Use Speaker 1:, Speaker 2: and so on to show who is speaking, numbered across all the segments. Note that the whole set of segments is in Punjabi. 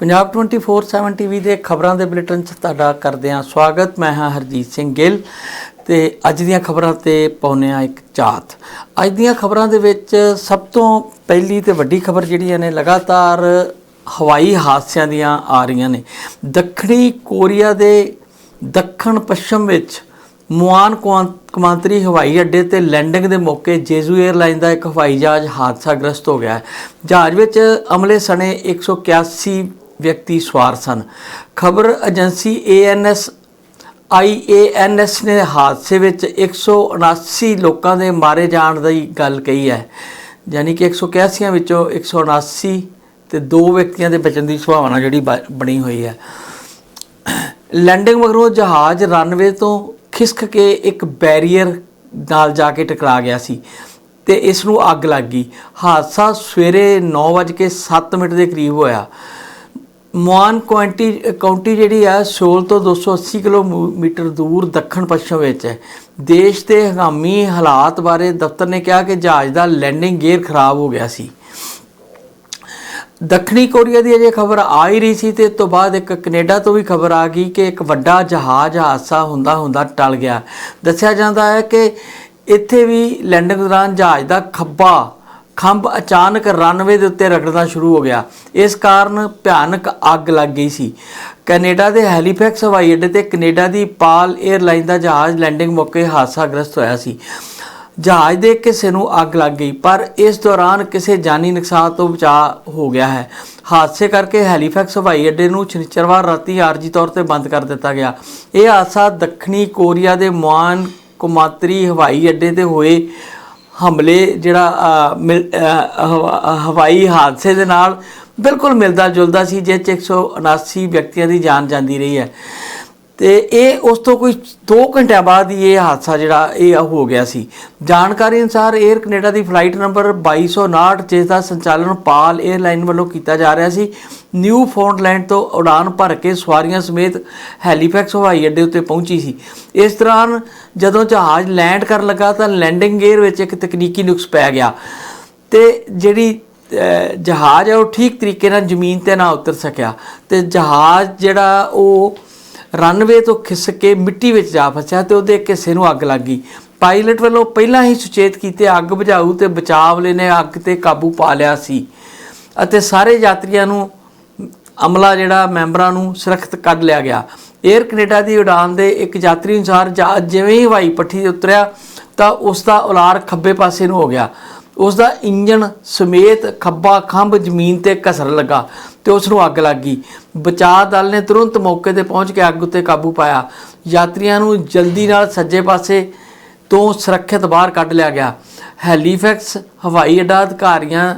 Speaker 1: ਪੰਜਾਬ 24/7 ਟੀਵੀ ਦੇ ਖਬਰਾਂ ਦੇ ਬੁਲੇਟਿਨ 'ਚ ਤੁਹਾਡਾ ਕਰਦੇ ਹਾਂ ਸਵਾਗਤ। ਮੈਂ ਹਾਂ ਹਰਜੀਤ ਸਿੰਘ ਗਿੱਲ ਤੇ ਅੱਜ ਦੀਆਂ ਖਬਰਾਂ ਤੇ ਪਾਉਨੇ ਆ ਇੱਕ ਝਾਤ ਅੱਜ ਦੀਆਂ ਖਬਰਾਂ ਦੇ ਵਿੱਚ ਸਭ ਤੋਂ ਪਹਿਲੀ ਤੇ ਵੱਡੀ ਖਬਰ ਜਿਹੜੀਆਂ ਨੇ ਲਗਾਤਾਰ ਹਵਾਈ ਹਾਦਸਿਆਂ ਦੀਆਂ ਆ ਰਹੀਆਂ ਨੇ। ਦੱਖਣੀ ਕੋਰੀਆ ਦੇ ਦੱਖਣ ਪੱਛਮ ਵਿੱਚ ਮੁਆਨ ਕੁਆਂ- ਕੌਮਾਂਤਰੀ ਹਵਾਈ ਅੱਡੇ ਤੇ ਲੈਂਡਿੰਗ ਦੇ ਮੌਕੇ ਜੇਜੂ 에ਅਰਲਾਈਨ ਦਾ ਇੱਕ ਹਵਾਈ ਜਹਾਜ਼ ਹਾਦਸਾਗ੍ਰਸਤ ਹੋ ਗਿਆ ਹੈ। ਜਹਾਜ਼ ਵਿੱਚ ਅਮਲੇ ਸਣੇ 181 ਵਿਅਕਤੀ ਸਵਾਰ ਸਨ। ਖਬਰ ਏਜੰਸੀ ਏਐਨਐਸ ਆਈਏਐਨਐਸ ਨੇ ਹਾਦਸੇ ਵਿੱਚ 179 ਲੋਕਾਂ ਦੇ ਮਾਰੇ ਜਾਣ ਦੀ ਗੱਲ ਕਹੀ ਹੈ। ਯਾਨੀ ਕਿ 181 ਵਿੱਚੋਂ 179 ਤੇ ਦੋ ਵਿਅਕਤੀਆਂ ਦੇ ਬਚਣ ਦੀ ਸੰਭਾਵਨਾ ਜਿਹੜੀ ਬ- ਬਣੀ ਹੋਈ ਹੈ। ਲੈਂਡਿੰਗ ਮਗਰੋਂ ਜਹਾਜ਼ ਰਨਵੇ ਤੋਂ ਖਿਸਕ ਕੇ ਇੱਕ ਬੈਰੀਅਰ ਨਾਲ ਜਾ ਕੇ ਟਕਰਾ ਗਿਆ ਸੀ ਤੇ ਇਸ ਨੂੰ ਅੱਗ ਲੱਗ ਗਈ। ਹਾਦਸਾ ਸਵੇਰੇ 9:07 ਮਿੰਟ ਦੇ ਕਰੀਬ ਹੋਇਆ। ਮੁਆਨ ਕੁਆਂਟੀ ਕਾਉਂਟੀ ਜਿਹੜੀ ਆ, ਸੋਲ ਤੋਂ 280 ਕਿਲੋਮੀਟਰ ਦੂਰ ਦੱਖਣ ਪੱਛਮ ਵਿੱਚ ਹੈ। ਦੇਸ਼ ਦੇ ਹੰਗਾਮੀ ਹਾਲਾਤ ਬਾਰੇ ਦਫ਼ਤਰ ਨੇ ਕਿਹਾ ਕਿ ਜਹਾਜ਼ ਦਾ ਲੈਂਡਿੰਗ ਗੇਅਰ ਖਰਾਬ ਹੋ ਗਿਆ ਸੀ। ਦੱਖਣੀ ਕੋਰੀਆ ਦੀ ਅਜੇ ਖਬਰ ਆ ਹੀ ਰਹੀ ਸੀ ਤੇ ਤੋਂ ਬਾਅਦ ਇੱਕ ਕੈਨੇਡਾ ਤੋਂ ਵੀ ਖਬਰ ਆ ਗਈ ਕਿ ਇੱਕ ਵੱਡਾ ਜਹਾਜ਼ ਹਾਦਸਾ ਹੁੰਦਾ ਹੁੰਦਾ ਟਲ ਗਿਆ। ਦੱਸਿਆ ਜਾਂਦਾ ਹੈ ਕਿ ਇੱਥੇ ਵੀ ਲੈਂਡਿੰਗ ਦੌਰਾਨ ਜਹਾਜ਼ ਦਾ ਖੱਬਾ ਖੰਭ ਅਚਾਨਕ ਰਨਵੇ ਦੇ ਉੱਤੇ ਰਗੜਨਾ ਸ਼ੁਰੂ ਹੋ ਗਿਆ। ਇਸ ਕਾਰਨ ਭਿਆਨਕ ਅੱਗ ਲੱਗ ਗਈ ਸੀ। ਕੈਨੇਡਾ ਦੇ ਹੈਲੀਫੈਕਸ ਹਵਾਈ ਅੱਡੇ ਤੇ ਕੈਨੇਡਾ ਦੀ ਪਾਲ 에ਅਰਲਾਈਨ ਦਾ ਜਹਾਜ਼ ਲੈਂਡਿੰਗ ਮੌਕੇ ਹਾਦਸਾਗ੍ਰਸਤ ਹੋਇਆ ਸੀ। ਜਹਾਜ਼ ਦੇ ਕਿਸੇ ਨੂੰ ਅੱਗ ਲੱਗ ਗਈ, ਪਰ ਇਸ ਦੌਰਾਨ ਕਿਸੇ ਜਾਨੀ ਨੁਕਸਾਨ ਤੋਂ ਬਚਾਅ ਹੋ ਗਿਆ ਹੈ। ਹਾਦਸੇ ਕਰਕੇ ਹੈਲੀਫੈਕਸ ਹਵਾਈ ਅੱਡੇ ਨੂੰ ਸ਼ਨੀਚਰਵਾਰ ਰਾਤੀ ਆਰਜੀ ਤੌਰ ਤੇ ਬੰਦ ਕਰ ਦਿੱਤਾ ਗਿਆ। ਇਹ ਹਾਦਸਾ ਦੱਖਣੀ ਕੋਰੀਆ ਦੇ ਮੁਆਨ ਕੁਮਾਤਰੀ ਹਵਾਈ ਅੱਡੇ ਤੇ ਹੋਏ ਹਮਲੇ ਜਿਹੜਾ ਮਿਲ- ਹਵਾ- ਹਵਾਈ ਹਾਦਸੇ ਦੇ ਨਾਲ ਬਿਲਕੁਲ ਮਿਲਦਾ ਜੁਲਦਾ ਸੀ ਜਿਸ 'ਚ 179 ਵਿਅਕਤੀਆਂ ਦੀ ਜਾਨ ਜਾਂਦੀ ਰਹੀ ਹੈ। ਤੇ ਇਹ ਉਸ ਤੋਂ ਕੋਈ 2 ਘੰਟਿਆਂ ਬਾਅਦ ਹੀ ਇਹ ਹਾਦਸਾ ਜਿਹੜਾ ਇਹ ਹੋ ਗਿਆ ਸੀ। ਜਾਣਕਾਰੀ ਅਨੁਸਾਰ 에ਅਰ ਕੈਨੇਡਾ ਦੀ ਫਲਾਈਟ ਨੰਬਰ 2259 ਜਿਸ ਦਾ ਸੰਚਾਲਨ ਪਾਲ 에ਅਰਲਾਈਨ ਵੱਲੋਂ ਕੀਤਾ ਜਾ ਰਿਹਾ ਸੀ ਨਿਊ ਫੌਂਡਲੈਂਡ ਤੋਂ ਉਡਾਨ ਭਰ ਕੇ ਸਵਾਰੀਆਂ ਸਮੇਤ ਹੈਲੀਫੈਕਸ ਹਵਾਈ ਅੱਡੇ ਉੱਤੇ ਪਹੁੰਚੀ ਸੀ। ਇਸ ਦੌਰਾਨ ਜਦੋਂ ਜਹਾਜ਼ ਲੈਂਡ ਕਰਨ ਲੱਗਾ ਤਾਂ ਲੈਂਡਿੰਗ ਗੇਅਰ ਵਿੱਚ ਇੱਕ ਤਕਨੀਕੀ ਨੁਕਸ ਪੈ ਗਿਆ ਤੇ ਜਿਹੜੀ ਜਹਾਜ਼ ਹੈ ਉਹ ਠੀਕ ਤਰੀਕੇ ਨਾਲ ਜ਼ਮੀਨ ਤੇ ਨਾ ਉਤਰ ਸਕਿਆ ਤੇ ਜਹਾਜ਼ ਜਿਹੜਾ ਉਹ ਰਨਵੇ ਤੋਂ ਖਿਸਕ ਕੇ ਮਿੱਟੀ ਵਿੱਚ ਜਾ ਫਸਿਆ ਤੇ ਉਹਦੇ ਇੱਕ ਹਿੱਸੇ ਨੂੰ ਅੱਗ ਲੱਗ ਗਈ। ਪਾਇਲਟ ਵੱਲੋਂ ਪਹਿਲਾਂ ਹੀ ਸੁਚੇਤ ਕੀਤੇ ਅੱਗ ਬੁਝਾਊ ਤੇ ਬਚਾਅ ਵਾਲੇ ਨੇ ਅੱਗ ਤੇ ਕਾਬੂ ਪਾ ਲਿਆ ਸੀ। ਅਤੇ ਸਾਰੇ ਯਾਤਰੀਆਂ ਨੂੰ ਅਮਲਾ ਜਿਹੜਾ ਮੈਂਬਰਾਂ ਨੂੰ ਸੁਰੱਖਿਅਤ ਕੱਢ ਲਿਆ ਗਿਆ। 에ਅਰ ਕੈਨੇਡਾ ਦੀ ਉਡਾਨ ਦੇ ਇੱਕ ਯਾਤਰੀ ਅਨੁਸਾਰ ਜਹਾਜ਼ ਜਿਵੇਂ ਹੀ ਹਵਾਈ ਪੱਠੀ ਤੇ ਉਤਰਿਆ ਤਾਂ ਉਸ ਦਾ ਉਲਾਰ ਖੱਬੇ ਪਾਸੇ ਨੂੰ ਹੋ ਗਿਆ। ਉਸ ਦਾ ਇੰਜਨ ਸਮੇਤ ਖੱਬਾ ਖੰਭ ਜ਼ਮੀਨ ਤੇ ਘਸਰ ਲੱਗਾ। ਤੇ ਉਸ ਨੂੰ ਅੱਗ ਲੱਗ ਗਈ। ਬਚਾਅ ਦਲ ਨੇ ਤੁਰੰਤ ਮੌਕੇ ਤੇ ਪਹੁੰਚ ਕੇ ਅੱਗ ਉੱਤੇ ਕਾਬੂ ਪਾਇਆ। ਯਾਤਰੀਆਂ ਨੂੰ ਜਲਦੀ ਨਾਲ ਸੱਜੇ ਪਾਸੇ ਤੋਂ ਸੁਰੱਖਿਅਤ ਬਾਹਰ ਕੱਢ ਲਿਆ ਗਿਆ। ਹੈਲੀਫੈਕਸ ਹਵਾਈ ਅੱਡਾ ਅਧਿਕਾਰੀਆਂ,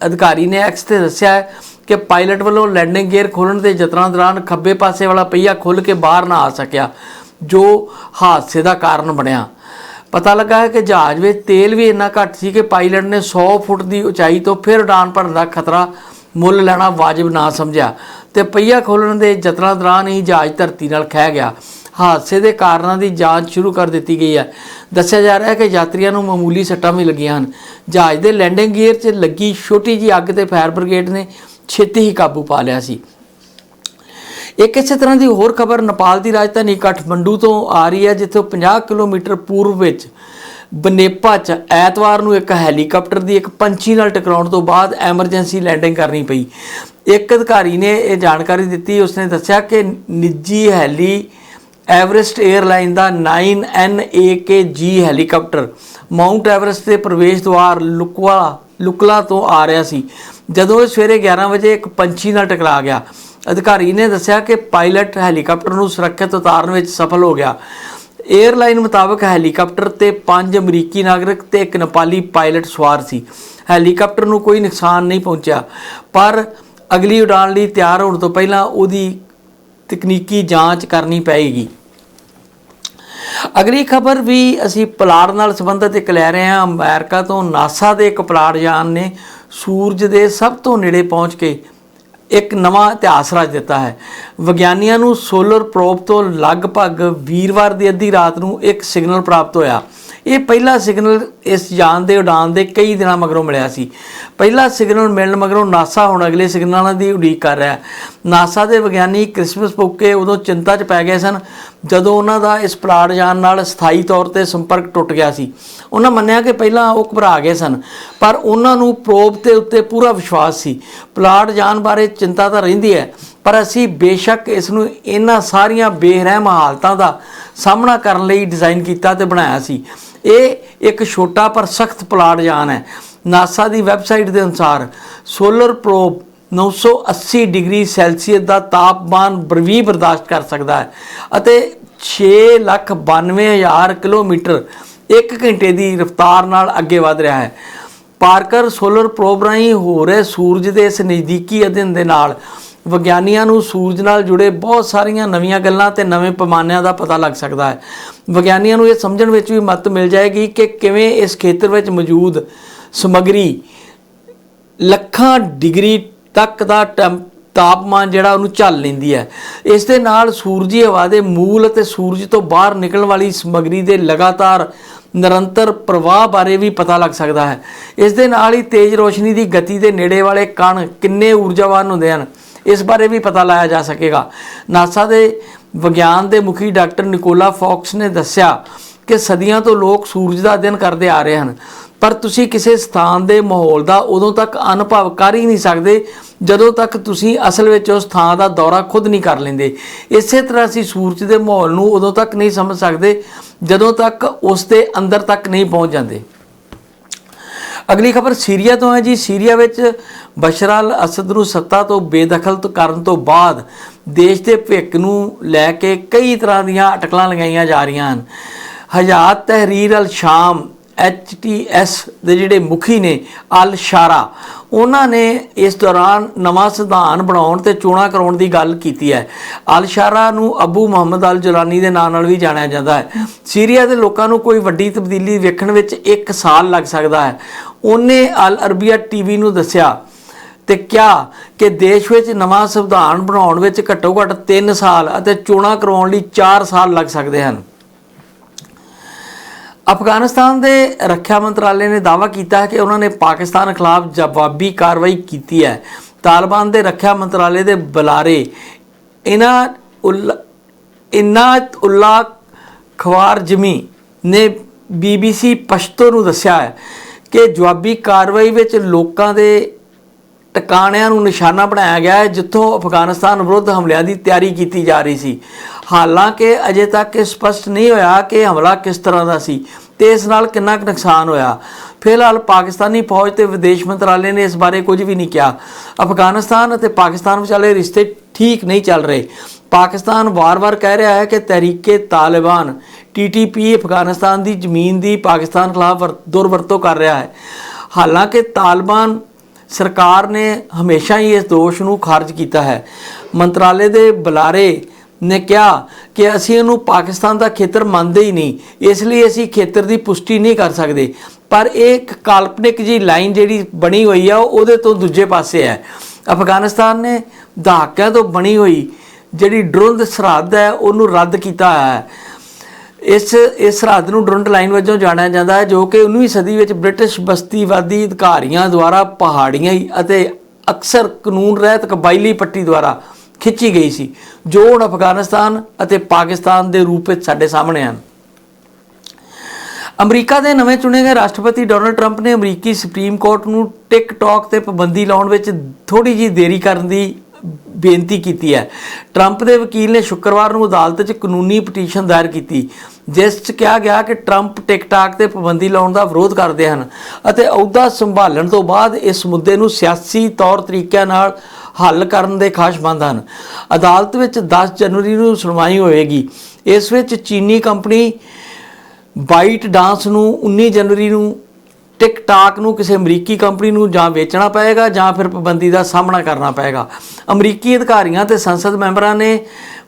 Speaker 1: ਅਧਿਕਾਰੀ ਨੇ ਐਕਸ ਤੇ ਦੱਸਿਆ ਹੈ ਕਿ ਪਾਇਲਟ ਵੱਲੋਂ ਲੈਂਡਿੰਗ ਗੇਅਰ ਖੋਲਣ ਦੇ ਯਤਨਾਂ ਦੌਰਾਨ ਖੱਬੇ ਪਾਸੇ ਵਾਲਾ ਪਹੀਆ ਖੁੱਲ ਕੇ ਬਾਹਰ ਨਾ ਆ ਸਕਿਆ, ਜੋ ਹਾਦਸੇ ਦਾ ਕਾਰਨ ਬਣਿਆ। ਪਤਾ ਲੱਗਾ ਹੈ ਕਿ ਜਹਾਜ਼ ਵਿੱਚ ਤੇਲ ਵੀ ਇੰਨਾ ਘੱਟ ਸੀ ਕਿ ਪਾਇਲਟ ਨੇ 100 ਫੁੱਟ ਦੀ ਉਚਾਈ ਤੋਂ ਫਿਰ ਉਡਾਨ ਭਰਨ ਦਾ ਖਤਰਾ ਮੁੱਲ ਲੈਣਾ ਵਾਜਬ ਨਾ ਸਮਝਿਆ ਤੇ ਪਹੀਆ ਖੋਲਣ ਦੇ ਯਤਨਾਂ ਦੌਰਾਨ ਹੀ ਜਹਾਜ਼ ਧਰਤੀ ਨਾਲ ਖਹਿ ਗਿਆ। ਹਾਦਸੇ ਦੇ ਕਾਰਨਾਂ ਦੀ ਜਾਂਚ ਸ਼ੁਰੂ ਕਰ ਦਿੱਤੀ ਗਈ ਹੈ। ਦੱਸਿਆ ਜਾ ਰਿਹਾ ਹੈ ਕਿ ਯਾਤਰੀਆਂ ਨੂੰ ਮਾਮੂਲੀ ਸੱਟਾਂ ਵੀ ਲੱਗੀਆਂ ਹਨ। ਜਹਾਜ਼ ਦੇ ਲੈਂਡਿੰਗ ਗੀਅਰ 'ਚ ਲੱਗੀ ਛੋਟੀ ਜੀ ਅੱਗ ਤੇ ਫਾਇਰ ਬ੍ਰਿਗੇਡ ਨੇ ਛੇਤੀ ਹੀ ਕਾਬੂ ਪਾ ਲਿਆ ਸੀ। ਇੱਕ ਇਸੇ ਤਰ੍ਹਾਂ ਦੀ ਹੋਰ ਖਬਰ, ਨੇਪਾਲ ਦੀ ਰਾਜਧਾਨੀ ਕਾਠਮੰਡੂ ਤੋਂ ਆ ਰਹੀ ਹੈ, ਜਿੱਥੇ 50 ਕਿਲੋਮੀਟਰ ਪੂਰਬ ਵਿੱਚ ਬਨੇਪਾ 'ਚ ਐਤਵਾਰ ਨੂੰ ਇੱਕ ਹੈਲੀਕਾਪਟਰ ਦੀ ਇੱਕ ਪੰਛੀ ਨਾਲ ਟਕਰਾਉਣ ਤੋਂ ਬਾਅਦ ਐਮਰਜੈਂਸੀ ਲੈਂਡਿੰਗ ਕਰਨੀ ਪਈ। ਇੱਕ ਅਧਿਕਾਰੀ ਨੇ ਇਹ ਜਾਣਕਾਰੀ ਦਿੱਤੀ। ਉਸਨੇ ਦੱਸਿਆ ਕਿ ਨਿੱਜੀ ਹੈਲੀ ਐਵਰੈਸਟ 에ਅਰਲਾਈਨ ਦਾ 9NAKG ਹੈਲੀਕਾਪਟਰ ਮਾਊਂਟ ਐਵਰੈਸਟ ਦੇ ਪ੍ਰਵੇਸ਼ ਦੁਆਰ ਲੁਕਵਾ ਲੁਕਲਾ ਤੋਂ ਆ ਰਿਹਾ ਸੀ। ਜਦੋਂ ਇਹ ਸਵੇਰੇ 11 ਵਜੇ ਇੱਕ ਪੰਛੀ ਨਾਲ ਟਕਰਾ ਗਿਆ। ਅਧਿਕਾਰੀ ਨੇ ਦੱਸਿਆ ਕਿ ਪਾਇਲਟ ਹੈਲੀਕਾਪਟਰ ਨੂੰ ਸੁਰੱਖਿਅਤ ਉਤਾਰਨ ਵਿੱਚ ਸਫਲ ਹੋ ਗਿਆ। ਏਅਰਲਾਈਨ ਮੁਤਾਬਕ ਹੈਲੀਕਾਪਟਰ ਤੇ ਪੰਜ ਅਮਰੀਕੀ ਨਾਗਰਿਕ ਤੇ ਇੱਕ ਨੇਪਾਲੀ ਪਾਇਲਟ ਸਵਾਰ ਸੀ। ਹੈਲੀਕਾਪਟਰ ਨੂੰ ਕੋਈ ਨੁਕਸਾਨ ਨਹੀਂ ਪਹੁੰਚਿਆ, ਪਰ ਅਗਲੀ ਉਡਾਣ ਲਈ ਤਿਆਰ ਹੋਣ ਤੋਂ ਪਹਿਲਾਂ ਉਹਦੀ ਤਕਨੀਕੀ ਜਾਂਚ ਕਰਨੀ ਪਏਗੀ। ਅਗਲੀ ਖਬਰ ਵੀ ਅਸੀਂ ਪਲਾੜ ਨਾਲ ਸੰਬੰਧਿਤ ਇੱਕ ਲੈ ਰਹੇ ਹਾਂ। ਅਮਰੀਕਾ ਤੋਂ ਨਾਸਾ ਦੇ ਇੱਕ ਪਲਾੜ ਯਾਨ ਨੇ। ਸੂਰਜ ਦੇ ਸਭ ਤੋਂ ਨੇੜੇ ਪਹੁੰਚ ਕੇ ਇੱਕ ਨਵਾਂ ਇਤਿਹਾਸ ਰਚ ਦਿੱਤਾ ਹੈ। ਵਿਗਿਆਨੀਆਂ ਨੂੰ ਸੋਲਰ ਪ੍ਰੋਬ ਤੋਂ ਲਗਭਗ ਵੀਰਵਾਰ ਦੀ ਅੱਧੀ ਰਾਤ ਨੂੰ ਇੱਕ ਸਿਗਨਲ ਪ੍ਰਾਪਤ ਹੋਇਆ। ਇਹ ਪਹਿਲਾ ਸਿਗਨਲ ਇਸ ਯਾਨ ਦੇ ਉਡਾਨ ਦੇ ਕਈ ਦਿਨਾਂ ਮਗਰੋਂ ਮਿਲਿਆ ਸੀ। ਪਹਿਲਾ ਸਿਗਨਲ ਮਿਲਣ ਮਗਰੋਂ ਨਾਸਾ ਹੁਣ ਅਗਲੇ ਸਿਗਨਲਾਂ ਦੀ ਉਡੀਕ ਕਰ ਰਿਹਾ ਨਾਸਾ ਦੇ ਵਿਗਿਆਨੀ ਕ੍ਰਿਸਮਸ ਮੌਕੇ ਉਦੋਂ ਚਿੰਤਾ 'ਚ ਪੈ ਗਏ ਸਨ ਜਦੋਂ ਉਹਨਾਂ ਦਾ ਇਸ ਪਲਾਟ ਜਾਣ ਨਾਲ ਸਥਾਈ ਤੌਰ ਤੇ ਸੰਪਰਕ ਟੁੱਟ ਗਿਆ ਸੀ, ਉਹਨਾਂ ਮੰਨਿਆ ਕਿ ਪਹਿਲਾਂ ਉਹ ਘਬਰਾ ਗਏ ਸਨ, ਪਰ ਉਹਨਾਂ ਨੂੰ ਪ੍ਰੋਬ ਤੇ ਉੱਤੇ ਪੂਰਾ ਵਿਸ਼ਵਾਸ ਸੀ। ਪਲਾਟ ਜਾਣ ਬਾਰੇ ਚਿੰਤਾ ਤਾਂ ਰਹਿੰਦੀ ਹੈ, ਪਰ ਅਸੀਂ ਬੇਸ਼ੱਕ ਇਸ ਨੂੰ ਇਹਨਾਂ ਸਾਰੀਆਂ ਬੇਰਹਿਮ ਹਾਲਤਾਂ ਦਾ ਸਾਹਮਣਾ ਕਰਨ ਲਈ ਡਿਜ਼ਾਈਨ ਕੀਤਾ ਤੇ ਬਣਾਇਆ ਸੀ। ਇਹ ਇੱਕ ਛੋਟਾ ਪਰ ਸਖਤ ਪਲਾਟ ਜਾਨ ਹੈ। ਨਾਸਾ ਦੀ ਵੈਬਸਾਈਟ ਦੇ ਅਨੁਸਾਰ ਸੋਲਰ ਪ੍ਰੋਬ 980 ਡਿਗਰੀ ਸੈਲਸੀਅਸ ਦਾ ਤਾਪਮਾਨ ਵੀ ਬਰਦਾਸ਼ਤ ਕਰ ਸਕਦਾ ਹੈ ਅਤੇ 6,92,000 ਕਿਲੋਮੀਟਰ 1 ਘੰਟੇ ਦੀ ਰਫ਼ਤਾਰ ਨਾਲ ਅੱਗੇ ਵਧ ਰਿਹਾ ਹੈ। ਪਾਰਕਰ ਸੋਲਰ ਪ੍ਰੋਬ ਰਾਹੀਂ ਹੋ ਰਹੇ ਸੂਰਜ ਦੇ ਇਸ ਨਜ਼ਦੀਕੀ ਅਧਿਐਨ ਦੇ ਨਾਲ ਵਿਗਿਆਨੀਆਂ ਨੂੰ ਸੂਰਜ ਨਾਲ ਜੁੜੇ ਬਹੁਤ ਸਾਰੀਆਂ ਨਵੀਆਂ ਗੱਲਾਂ ਤੇ ਨਵੇਂ ਪੈਮਾਨਿਆਂ ਦਾ ਪਤਾ ਲੱਗ ਸਕਦਾ ਹੈ। ਵਿਗਿਆਨੀਆਂ ਨੂੰ ਇਹ ਸਮਝਣ ਵਿੱਚ ਵੀ ਮਦਦ ਮਿਲ ਜਾਏਗੀ ਕਿ ਕਿਵੇਂ ਇਸ ਖੇਤਰ ਵਿੱਚ ਮੌਜੂਦ ਸਮੱਗਰੀ ਲੱਖਾਂ ਡਿਗਰੀ ਤੱਕ ਦਾ ਟੈਂਪ ਤਾਪਮਾਨ ਜਿਹੜਾ ਉਹਨੂੰ ਝੱਲ ਲੈਂਦੀ ਹੈ। ਇਸ ਦੇ ਨਾਲ ਸੂਰਜੀ ਹਵਾ ਦੇ ਮੂਲ ਅਤੇ ਸੂਰਜ ਤੋਂ ਬਾਹਰ ਨਿਕਲਣ ਵਾਲੀ ਸਮੱਗਰੀ ਦੇ ਲਗਾਤਾਰ ਨਿਰੰਤਰ ਪ੍ਰਵਾਹ ਬਾਰੇ ਵੀ ਪਤਾ ਲੱਗ ਸਕਦਾ ਹੈ। ਇਸ ਦੇ ਨਾਲ ਹੀ ਤੇਜ਼ ਰੋਸ਼ਨੀ ਦੀ ਗਤੀ ਦੇ ਨੇੜੇ ਵਾਲੇ ਕਣ ਕਿੰਨੇ ਊਰਜਾਵਾਨ ਹੁੰਦੇ ਹਨ, ਇਸ ਬਾਰੇ ਵੀ ਪਤਾ ਲਾਇਆ ਜਾ ਸਕੇਗਾ। ਨਾਸਾ ਦੇ ਵਿਗਿਆਨ ਦੇ ਮੁਖੀ ਡਾਕਟਰ ਨਿਕੋਲਾ ਫੌਕਸ ਨੇ ਦੱਸਿਆ ਕਿ ਸਦੀਆਂ ਤੋਂ ਲੋਕ ਸੂਰਜ ਦਾ ਅਧਿਐਨ ਕਰਦੇ ਆ ਰਹੇ ਹਨ। ਪਰ ਤੁਸੀਂ ਕਿਸੇ ਸਥਾਨ ਦੇ ਮਾਹੌਲ ਦਾ ਉਦੋਂ ਤੱਕ ਅਨੁਭਵ ਕਰ ਹੀ ਨਹੀਂ ਸਕਦੇ, ਜਦੋਂ ਤੱਕ ਤੁਸੀਂ ਅਸਲ ਵਿੱਚ ਉਸ ਥਾਂ ਦਾ ਦੌਰਾ ਖੁਦ ਨਹੀਂ ਕਰ ਲੈਂਦੇ। ਇਸੇ ਤਰ੍ਹਾਂ ਅਸੀਂ ਸੂਰਜ ਦੇ ਮਾਹੌਲ ਨੂੰ ਉਦੋਂ ਤੱਕ ਨਹੀਂ ਸਮਝ ਸਕਦੇ, ਜਦੋਂ ਤੱਕ ਉਸ ਦੇ ਅੰਦਰ ਤੱਕ ਨਹੀਂ ਪਹੁੰਚ ਜਾਂਦੇ। ਅਗਲੀ ਖਬਰ ਸੀਰੀਆ ਤੋਂ ਹੈ ਜੀ। ਸੀਰੀਆ ਵਿੱਚ ਬਸ਼ਰ ਅਲ ਅਸਦ ਨੂੰ ਸੱਤਾ ਤੋਂ ਬੇਦਖਲ ਕਰਨ ਤੋਂ ਬਾਅਦ ਦੇਸ਼ ਦੇ ਭਵਿੱਖ ਨੂੰ ਲੈ ਕੇ ਕਈ ਤਰ੍ਹਾਂ ਦੀਆਂ ਅਟਕਲਾਂ ਲਗਾਈਆਂ ਜਾ ਰਹੀਆਂ ਹਨ। ਹਯਾਤ ਤਹਿਰੀਰ ਅਲ ਸ਼ਾਮ ਐਚਟੀਐਸ ਦੇ ਜਿਹੜੇ ਮੁਖੀ ਨੇ, ਅਲ ਸ਼ਾਰਾ, ਉਹਨਾਂ ਨੇ ਇਸ ਦੌਰਾਨ ਨਵਾਂ ਸੰਵਿਧਾਨ ਬਣਾਉਣ ਤੇ ਚੋਣਾਂ ਕਰਾਉਣ ਦੀ ਗੱਲ ਕੀਤੀ ਹੈ। ਅਲ ਸ਼ਾਰਾ ਨੂੰ ਅਬੂ ਮੁਹੰਮਦ ਅਲ ਜਲਾਨੀ ਦੇ ਨਾਂ ਨਾਲ ਵੀ ਜਾਣਿਆ ਜਾਂਦਾ ਹੈ। ਸੀਰੀਆ ਦੇ ਲੋਕਾਂ ਨੂੰ ਕੋਈ ਵੱਡੀ ਤਬਦੀਲੀ ਵੇਖਣ ਵਿੱਚ 1 ਸਾਲ ਲੱਗ ਸਕਦਾ ਹੈ। ਉਹਨੇ ਅਲ ਅਰਬੀਆ ਟੀਵੀ ਨੂੰ ਦੱਸਿਆ ਤੇ ਕਿਹਾ ਕਿ ਦੇਸ਼ ਵਿੱਚ ਨਵਾਂ ਸੰਵਿਧਾਨ ਬਣਾਉਣ ਵਿੱਚ ਘੱਟੋ ਘੱਟ 3 ਸਾਲ ਅਤੇ ਚੋਣਾਂ ਕਰਵਾਉਣ ਲਈ 4 ਸਾਲ ਲੱਗ ਸਕਦੇ ਹਨ। ਅਫਗਾਨਿਸਤਾਨ ਦੇ ਰੱਖਿਆ ਮੰਤਰਾਲੇ ਨੇ ਦਾਅਵਾ ਕੀਤਾ ਹੈ ਕਿ ਉਹਨਾਂ ਨੇ ਪਾਕਿਸਤਾਨ ਖਿਲਾਫ ਜਵਾਬੀ ਕਾਰਵਾਈ ਕੀਤੀ ਹੈ। ਤਾਲਿਬਾਨ ਦੇ ਰੱਖਿਆ ਮੰਤਰਾਲੇ ਦੇ ਬੁਲਾਰੇ ਇਨਾ ਇਨਾਤ ਉल्ला ਖਵਾਰਜਮੀ ਨੇ ਬੀਬੀਸੀ ਪਸ਼ਤੋ ਨੂੰ ਦੱਸਿਆ ਹੈ ਕਿ ਜਵਾਬੀ ਕਾਰਵਾਈ ਵਿੱਚ ਲੋਕਾਂ ਦੇ ਟਿਕਾਣਿਆਂ ਨੂੰ ਨਿਸ਼ਾਨਾ ਬਣਾਇਆ ਗਿਆ ਹੈ, ਜਿੱਥੋਂ ਅਫਗਾਨਿਸਤਾਨ ਵਿਰੁੱਧ ਹਮਲਿਆਂ ਦੀ ਤਿਆਰੀ ਕੀਤੀ ਜਾ ਰਹੀ ਸੀ। ਹਾਲਾਂਕਿ ਅਜੇ ਤੱਕ ਇਹ ਸਪਸ਼ਟ ਨਹੀਂ ਹੋਇਆ ਕਿ ਹਮਲਾ ਕਿਸ ਤਰ੍ਹਾਂ ਦਾ ਸੀ ਤੇ ਇਸ ਨਾਲ ਕਿੰਨਾ ਕੁ ਨੁਕਸਾਨ ਹੋਇਆ। ਫਿਲਹਾਲ ਪਾਕਿਸਤਾਨੀ ਫੌਜ ਤੇ ਵਿਦੇਸ਼ ਮੰਤਰਾਲੇ ਨੇ ਇਸ ਬਾਰੇ ਕੁਝ ਵੀ ਨਹੀਂ ਕਿਹਾ। ਅਫਗਾਨਿਸਤਾਨ ਅਤੇ ਪਾਕਿਸਤਾਨ ਵਿਚਾਲੇ ਰਿਸ਼ਤੇ ਠੀਕ ਨਹੀਂ ਚੱਲ ਰਹੇ। ਪਾਕਿਸਤਾਨ ਵਾਰ-ਵਾਰ ਕਹਿ ਰਿਹਾ ਹੈ ਕਿ ਤਹਿਰੀਕੇ ਤਾਲਿਬਾਨ ਟੀਟੀਪੀ ਅਫਗਾਨਿਸਤਾਨ ਦੀ ਜ਼ਮੀਨ ਦੀ ਪਾਕਿਸਤਾਨ ਖਿਲਾਫ ਵਰ- ਦੁਰਵਰਤੋਂ ਕਰ ਰਿਹਾ ਹੈ। ਹਾਲਾਂਕਿ ਤਾਲਿਬਾਨ ਸਰਕਾਰ ਨੇ ਹਮੇਸ਼ਾ ਹੀ ਇਸ ਦੋਸ਼ ਨੂੰ ਖਾਰਜ ਕੀਤਾ ਹੈ। ਮੰਤਰਾਲੇ ਦੇ ਬੁਲਾਰੇ ਨੇ ਕਿਹਾ ਕਿ ਅਸੀਂ ਇਹਨੂੰ ਪਾਕਿਸਤਾਨ ਦਾ ਖੇਤਰ ਮੰਨਦੇ ਹੀ ਨਹੀਂ, ਇਸ ਲਈ ਅਸੀਂ ਖੇਤਰ ਦੀ ਪੁਸ਼ਟੀ ਨਹੀਂ ਕਰ ਸਕਦੇ। ਪਰ ਇਹ ਇੱਕ ਕਾਲਪਨਿਕ ਜੀ ਲਾਈਨ ਜਿਹੜੀ ਬਣੀ ਹੋਈ ਆ ਉਹ ਉਹਦੇ ਤੋਂ ਦੂਜੇ ਪਾਸੇ ਹੈ। ਅਫਗਾਨਿਸਤਾਨ ਨੇ ਦਹਾਕਿਆਂ ਤੋਂ ਬਣੀ ਹੋਈ ਜਿਹੜੀ ਡਰੁੰਦ ਸਰਹੱਦ ਹੈ, ਉਹਨੂੰ ਰੱਦ ਕੀਤਾ ਹੈ। ਇਸ ਇਸ ਸਰਹੱਦ ਨੂੰ ਡਰੁੰਡ ਲਾਈਨ ਵਜੋਂ ਜਾਣਿਆ ਜਾਂਦਾ ਹੈ, ਜੋ ਕਿ 19ਵੀਂ ਸਦੀ ਵਿੱਚ ਬ੍ਰਿਟਿਸ਼ ਬਸਤੀਵਾਦੀ ਅਧਿਕਾਰੀਆਂ ਦੁਆਰਾ ਪਹਾੜੀਆਂ ਅਤੇ ਅਕਸਰ ਕਾਨੂੰਨ ਰਹਿਤ ਕਬਾਇਲੀ ਪੱਟੀ ਦੁਆਰਾ ਖਿੱਚੀ ਗਈ ਸੀ। ਜੋ ਹੁਣ ਅਫਗਾਨਿਸਤਾਨ ਅਤੇ ਪਾਕਿਸਤਾਨ ਦੇ ਰੂਪ ਵਿੱਚ ਸਾਡੇ ਸਾਹਮਣੇ ਹਨ। ਅਮਰੀਕਾ ਦੇ ਨਵੇਂ ਚੁਣੇ ਗਏ ਰਾਸ਼ਟਰਪਤੀ ਡੋਨਲਡ ਟਰੰਪ ਨੇ ਅਮਰੀਕੀ ਸੁਪਰੀਮ ਕੋਰਟ ਨੂੰ ਟਿਕਟੌਕ ਤੇ ਪਾਬੰਦੀ ਲਾਉਣ ਵਿੱਚ ਥੋੜੀ ਜਿਹੀ ਦੇਰੀ ਕਰਨ ਦੀ ਬੇਨਤੀ ਕੀਤੀ ਹੈ। ਟਰੰਪ ਦੇ ਵਕੀਲ ਨੇ ਸ਼ੁੱਕਰਵਾਰ ਨੂੰ ਅਦਾਲਤ 'ਚ ਕਾਨੂੰਨੀ ਪਟੀਸ਼ਨ ਦਾਇਰ ਕੀਤੀ, ਜਿਸ 'ਚ ਕਿਹਾ ਗਿਆ ਕਿ ਟਰੰਪ ਟਿਕਟਾਕ ਤੇ ਪਾਬੰਦੀ ਲਾਉਣ ਦਾ ਵਿਰੋਧ ਕਰਦੇ ਹਨ ਅਤੇ ਅਹੁਦਾ ਸੰਭਾਲਣ ਤੋਂ ਬਾਅਦ ਇਸ ਮੁੱਦੇ ਨੂੰ ਸਿਆਸੀ ਤੌਰ ਤਰੀਕਿਆਂ ਨਾਲ ਹੱਲ ਕਰਨ ਦੇ ਖਾਸ਼ਬੰਦ ਹਨ। ਅਦਾਲਤ ਵਿੱਚ 10 ਜਨਵਰੀ ਨੂੰ ਸੁਣਵਾਈ ਹੋਵੇਗੀ। ਇਸ ਵਿੱਚ ਚੀਨੀ ਕੰਪਨੀ ਬਾਈਟ ਡਾਂਸ ਨੂੰ 19 ਜਨਵਰੀ ਨੂੰ ਟਿਕਟਾਕ ਨੂੰ ਕਿਸੇ ਅਮਰੀਕੀ ਕੰਪਨੀ ਨੂੰ ਜਾਂ ਵੇਚਣਾ ਪਏਗਾ ਜਾਂ ਫਿਰ ਪਾਬੰਦੀ ਦਾ ਸਾਹਮਣਾ ਕਰਨਾ ਪਏਗਾ। ਅਮਰੀਕੀ ਅਧਿਕਾਰੀਆਂ ਤੇ ਸੰਸਦ ਮੈਂਬਰਾਂ ਨੇ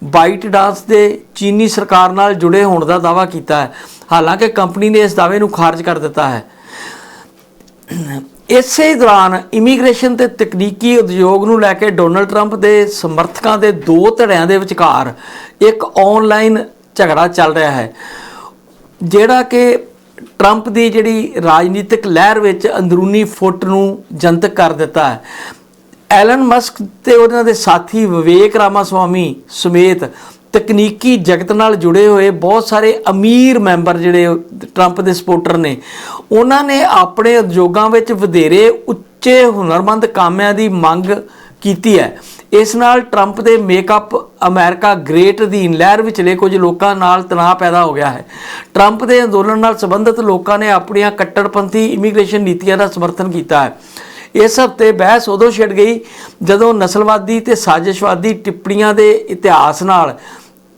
Speaker 1: ਬਾਈਟ ਡਾਂਸ ਦੇ ਚੀਨੀ ਸਰਕਾਰ ਨਾਲ ਜੁੜੇ ਹੋਣ ਦਾ ਦਾਅਵਾ ਕੀਤਾ ਹੈ। ਹਾਲਾਂਕਿ ਕੰਪਨੀ ਨੇ ਇਸ ਦਾਅਵੇ ਨੂੰ ਖਾਰਜ ਕਰ ਦਿੱਤਾ ਹੈ। ਇਸੇ ਦੌਰਾਨ ਇਮੀਗ੍ਰੇਸ਼ਨ ਤੇ ਤਕਨੀਕੀ ਉਦਯੋਗ ਨੂੰ ਲੈ ਕੇ ਡੋਨਲਡ ਟਰੰਪ ਦੇ ਸਮਰਥਕਾਂ ਦੇ ਦੋ ਧੜਿਆਂ ਦੇ ਵਿਚਕਾਰ ਇੱਕ ਆਨਲਾਈਨ ਝਗੜਾ ਚੱਲ ਰਿਹਾ ਹੈ, ਜਿਹੜਾ ਕਿ ਟਰੰਪ ਦੀ ਜਿਹੜੀ ਰਾਜਨੀਤਿਕ ਲਹਿਰ ਵਿੱਚ ਅੰਦਰੂਨੀ ਫੁੱਟ ਨੂੰ ਜਨਤਕ ਕਰ ਦਿੱਤਾ ਹੈ। ਐਲਨ ਮਸਕ ਤੇ ਉਹਨਾਂ ਦੇ ਸਾਥੀ ਵਿਵੇਕ ਰਾਮਾਸਵਾਮੀ ਸਮੇਤ ਤਕਨੀਕੀ ਜਗਤ ਨਾਲ ਜੁੜੇ ਹੋਏ ਬਹੁਤ ਸਾਰੇ ਅਮੀਰ ਮੈਂਬਰ ਜਿਹੜੇ ਟਰੰਪ ਦੇ ਸਪੋਰਟਰ ਨੇ, ਉਹਨਾਂ ਨੇ ਆਪਣੇ ਉਦਯੋਗਾਂ ਵਿੱਚ ਵਧੇਰੇ ਉੱਚੇ ਹੁਨਰਮੰਦ ਕਾਮਿਆਂ ਦੀ ਮੰਗ ਕੀਤੀ ਹੈ। ਇਸ ਨਾਲ ਟਰੰਪ ਦੇ ਮੇਕਅਪ ਅਮਰੀਕਾ ਗ੍ਰੇਟ ਅਧੀਨ ਲਹਿਰ ਵਿਚਲੇ ਕੁਝ ਲੋਕਾਂ ਨਾਲ ਤਣਾਅ ਪੈਦਾ ਹੋ ਗਿਆ ਹੈ। ਟਰੰਪ ਦੇ ਅੰਦੋਲਨ ਨਾਲ ਸੰਬੰਧਿਤ ਲੋਕਾਂ ਨੇ ਆਪਣੀਆਂ ਕੱਟੜਪੰਥੀ ਇਮੀਗ੍ਰੇਸ਼ਨ ਨੀਤੀਆਂ ਦਾ ਸਮਰਥਨ ਕੀਤਾ ਹੈ। ਇਸ ਹਫ਼ਤੇ ਬਹਿਸ ਉਦੋਂ ਛਿੜ ਗਈ ਜਦੋਂ ਨਸਲਵਾਦੀ ਤੇ ਸਾਜ਼ਿਸ਼ਵਾਦੀ ਟਿੱਪਣੀਆਂ ਦੇ ਇਤਿਹਾਸ ਨਾਲ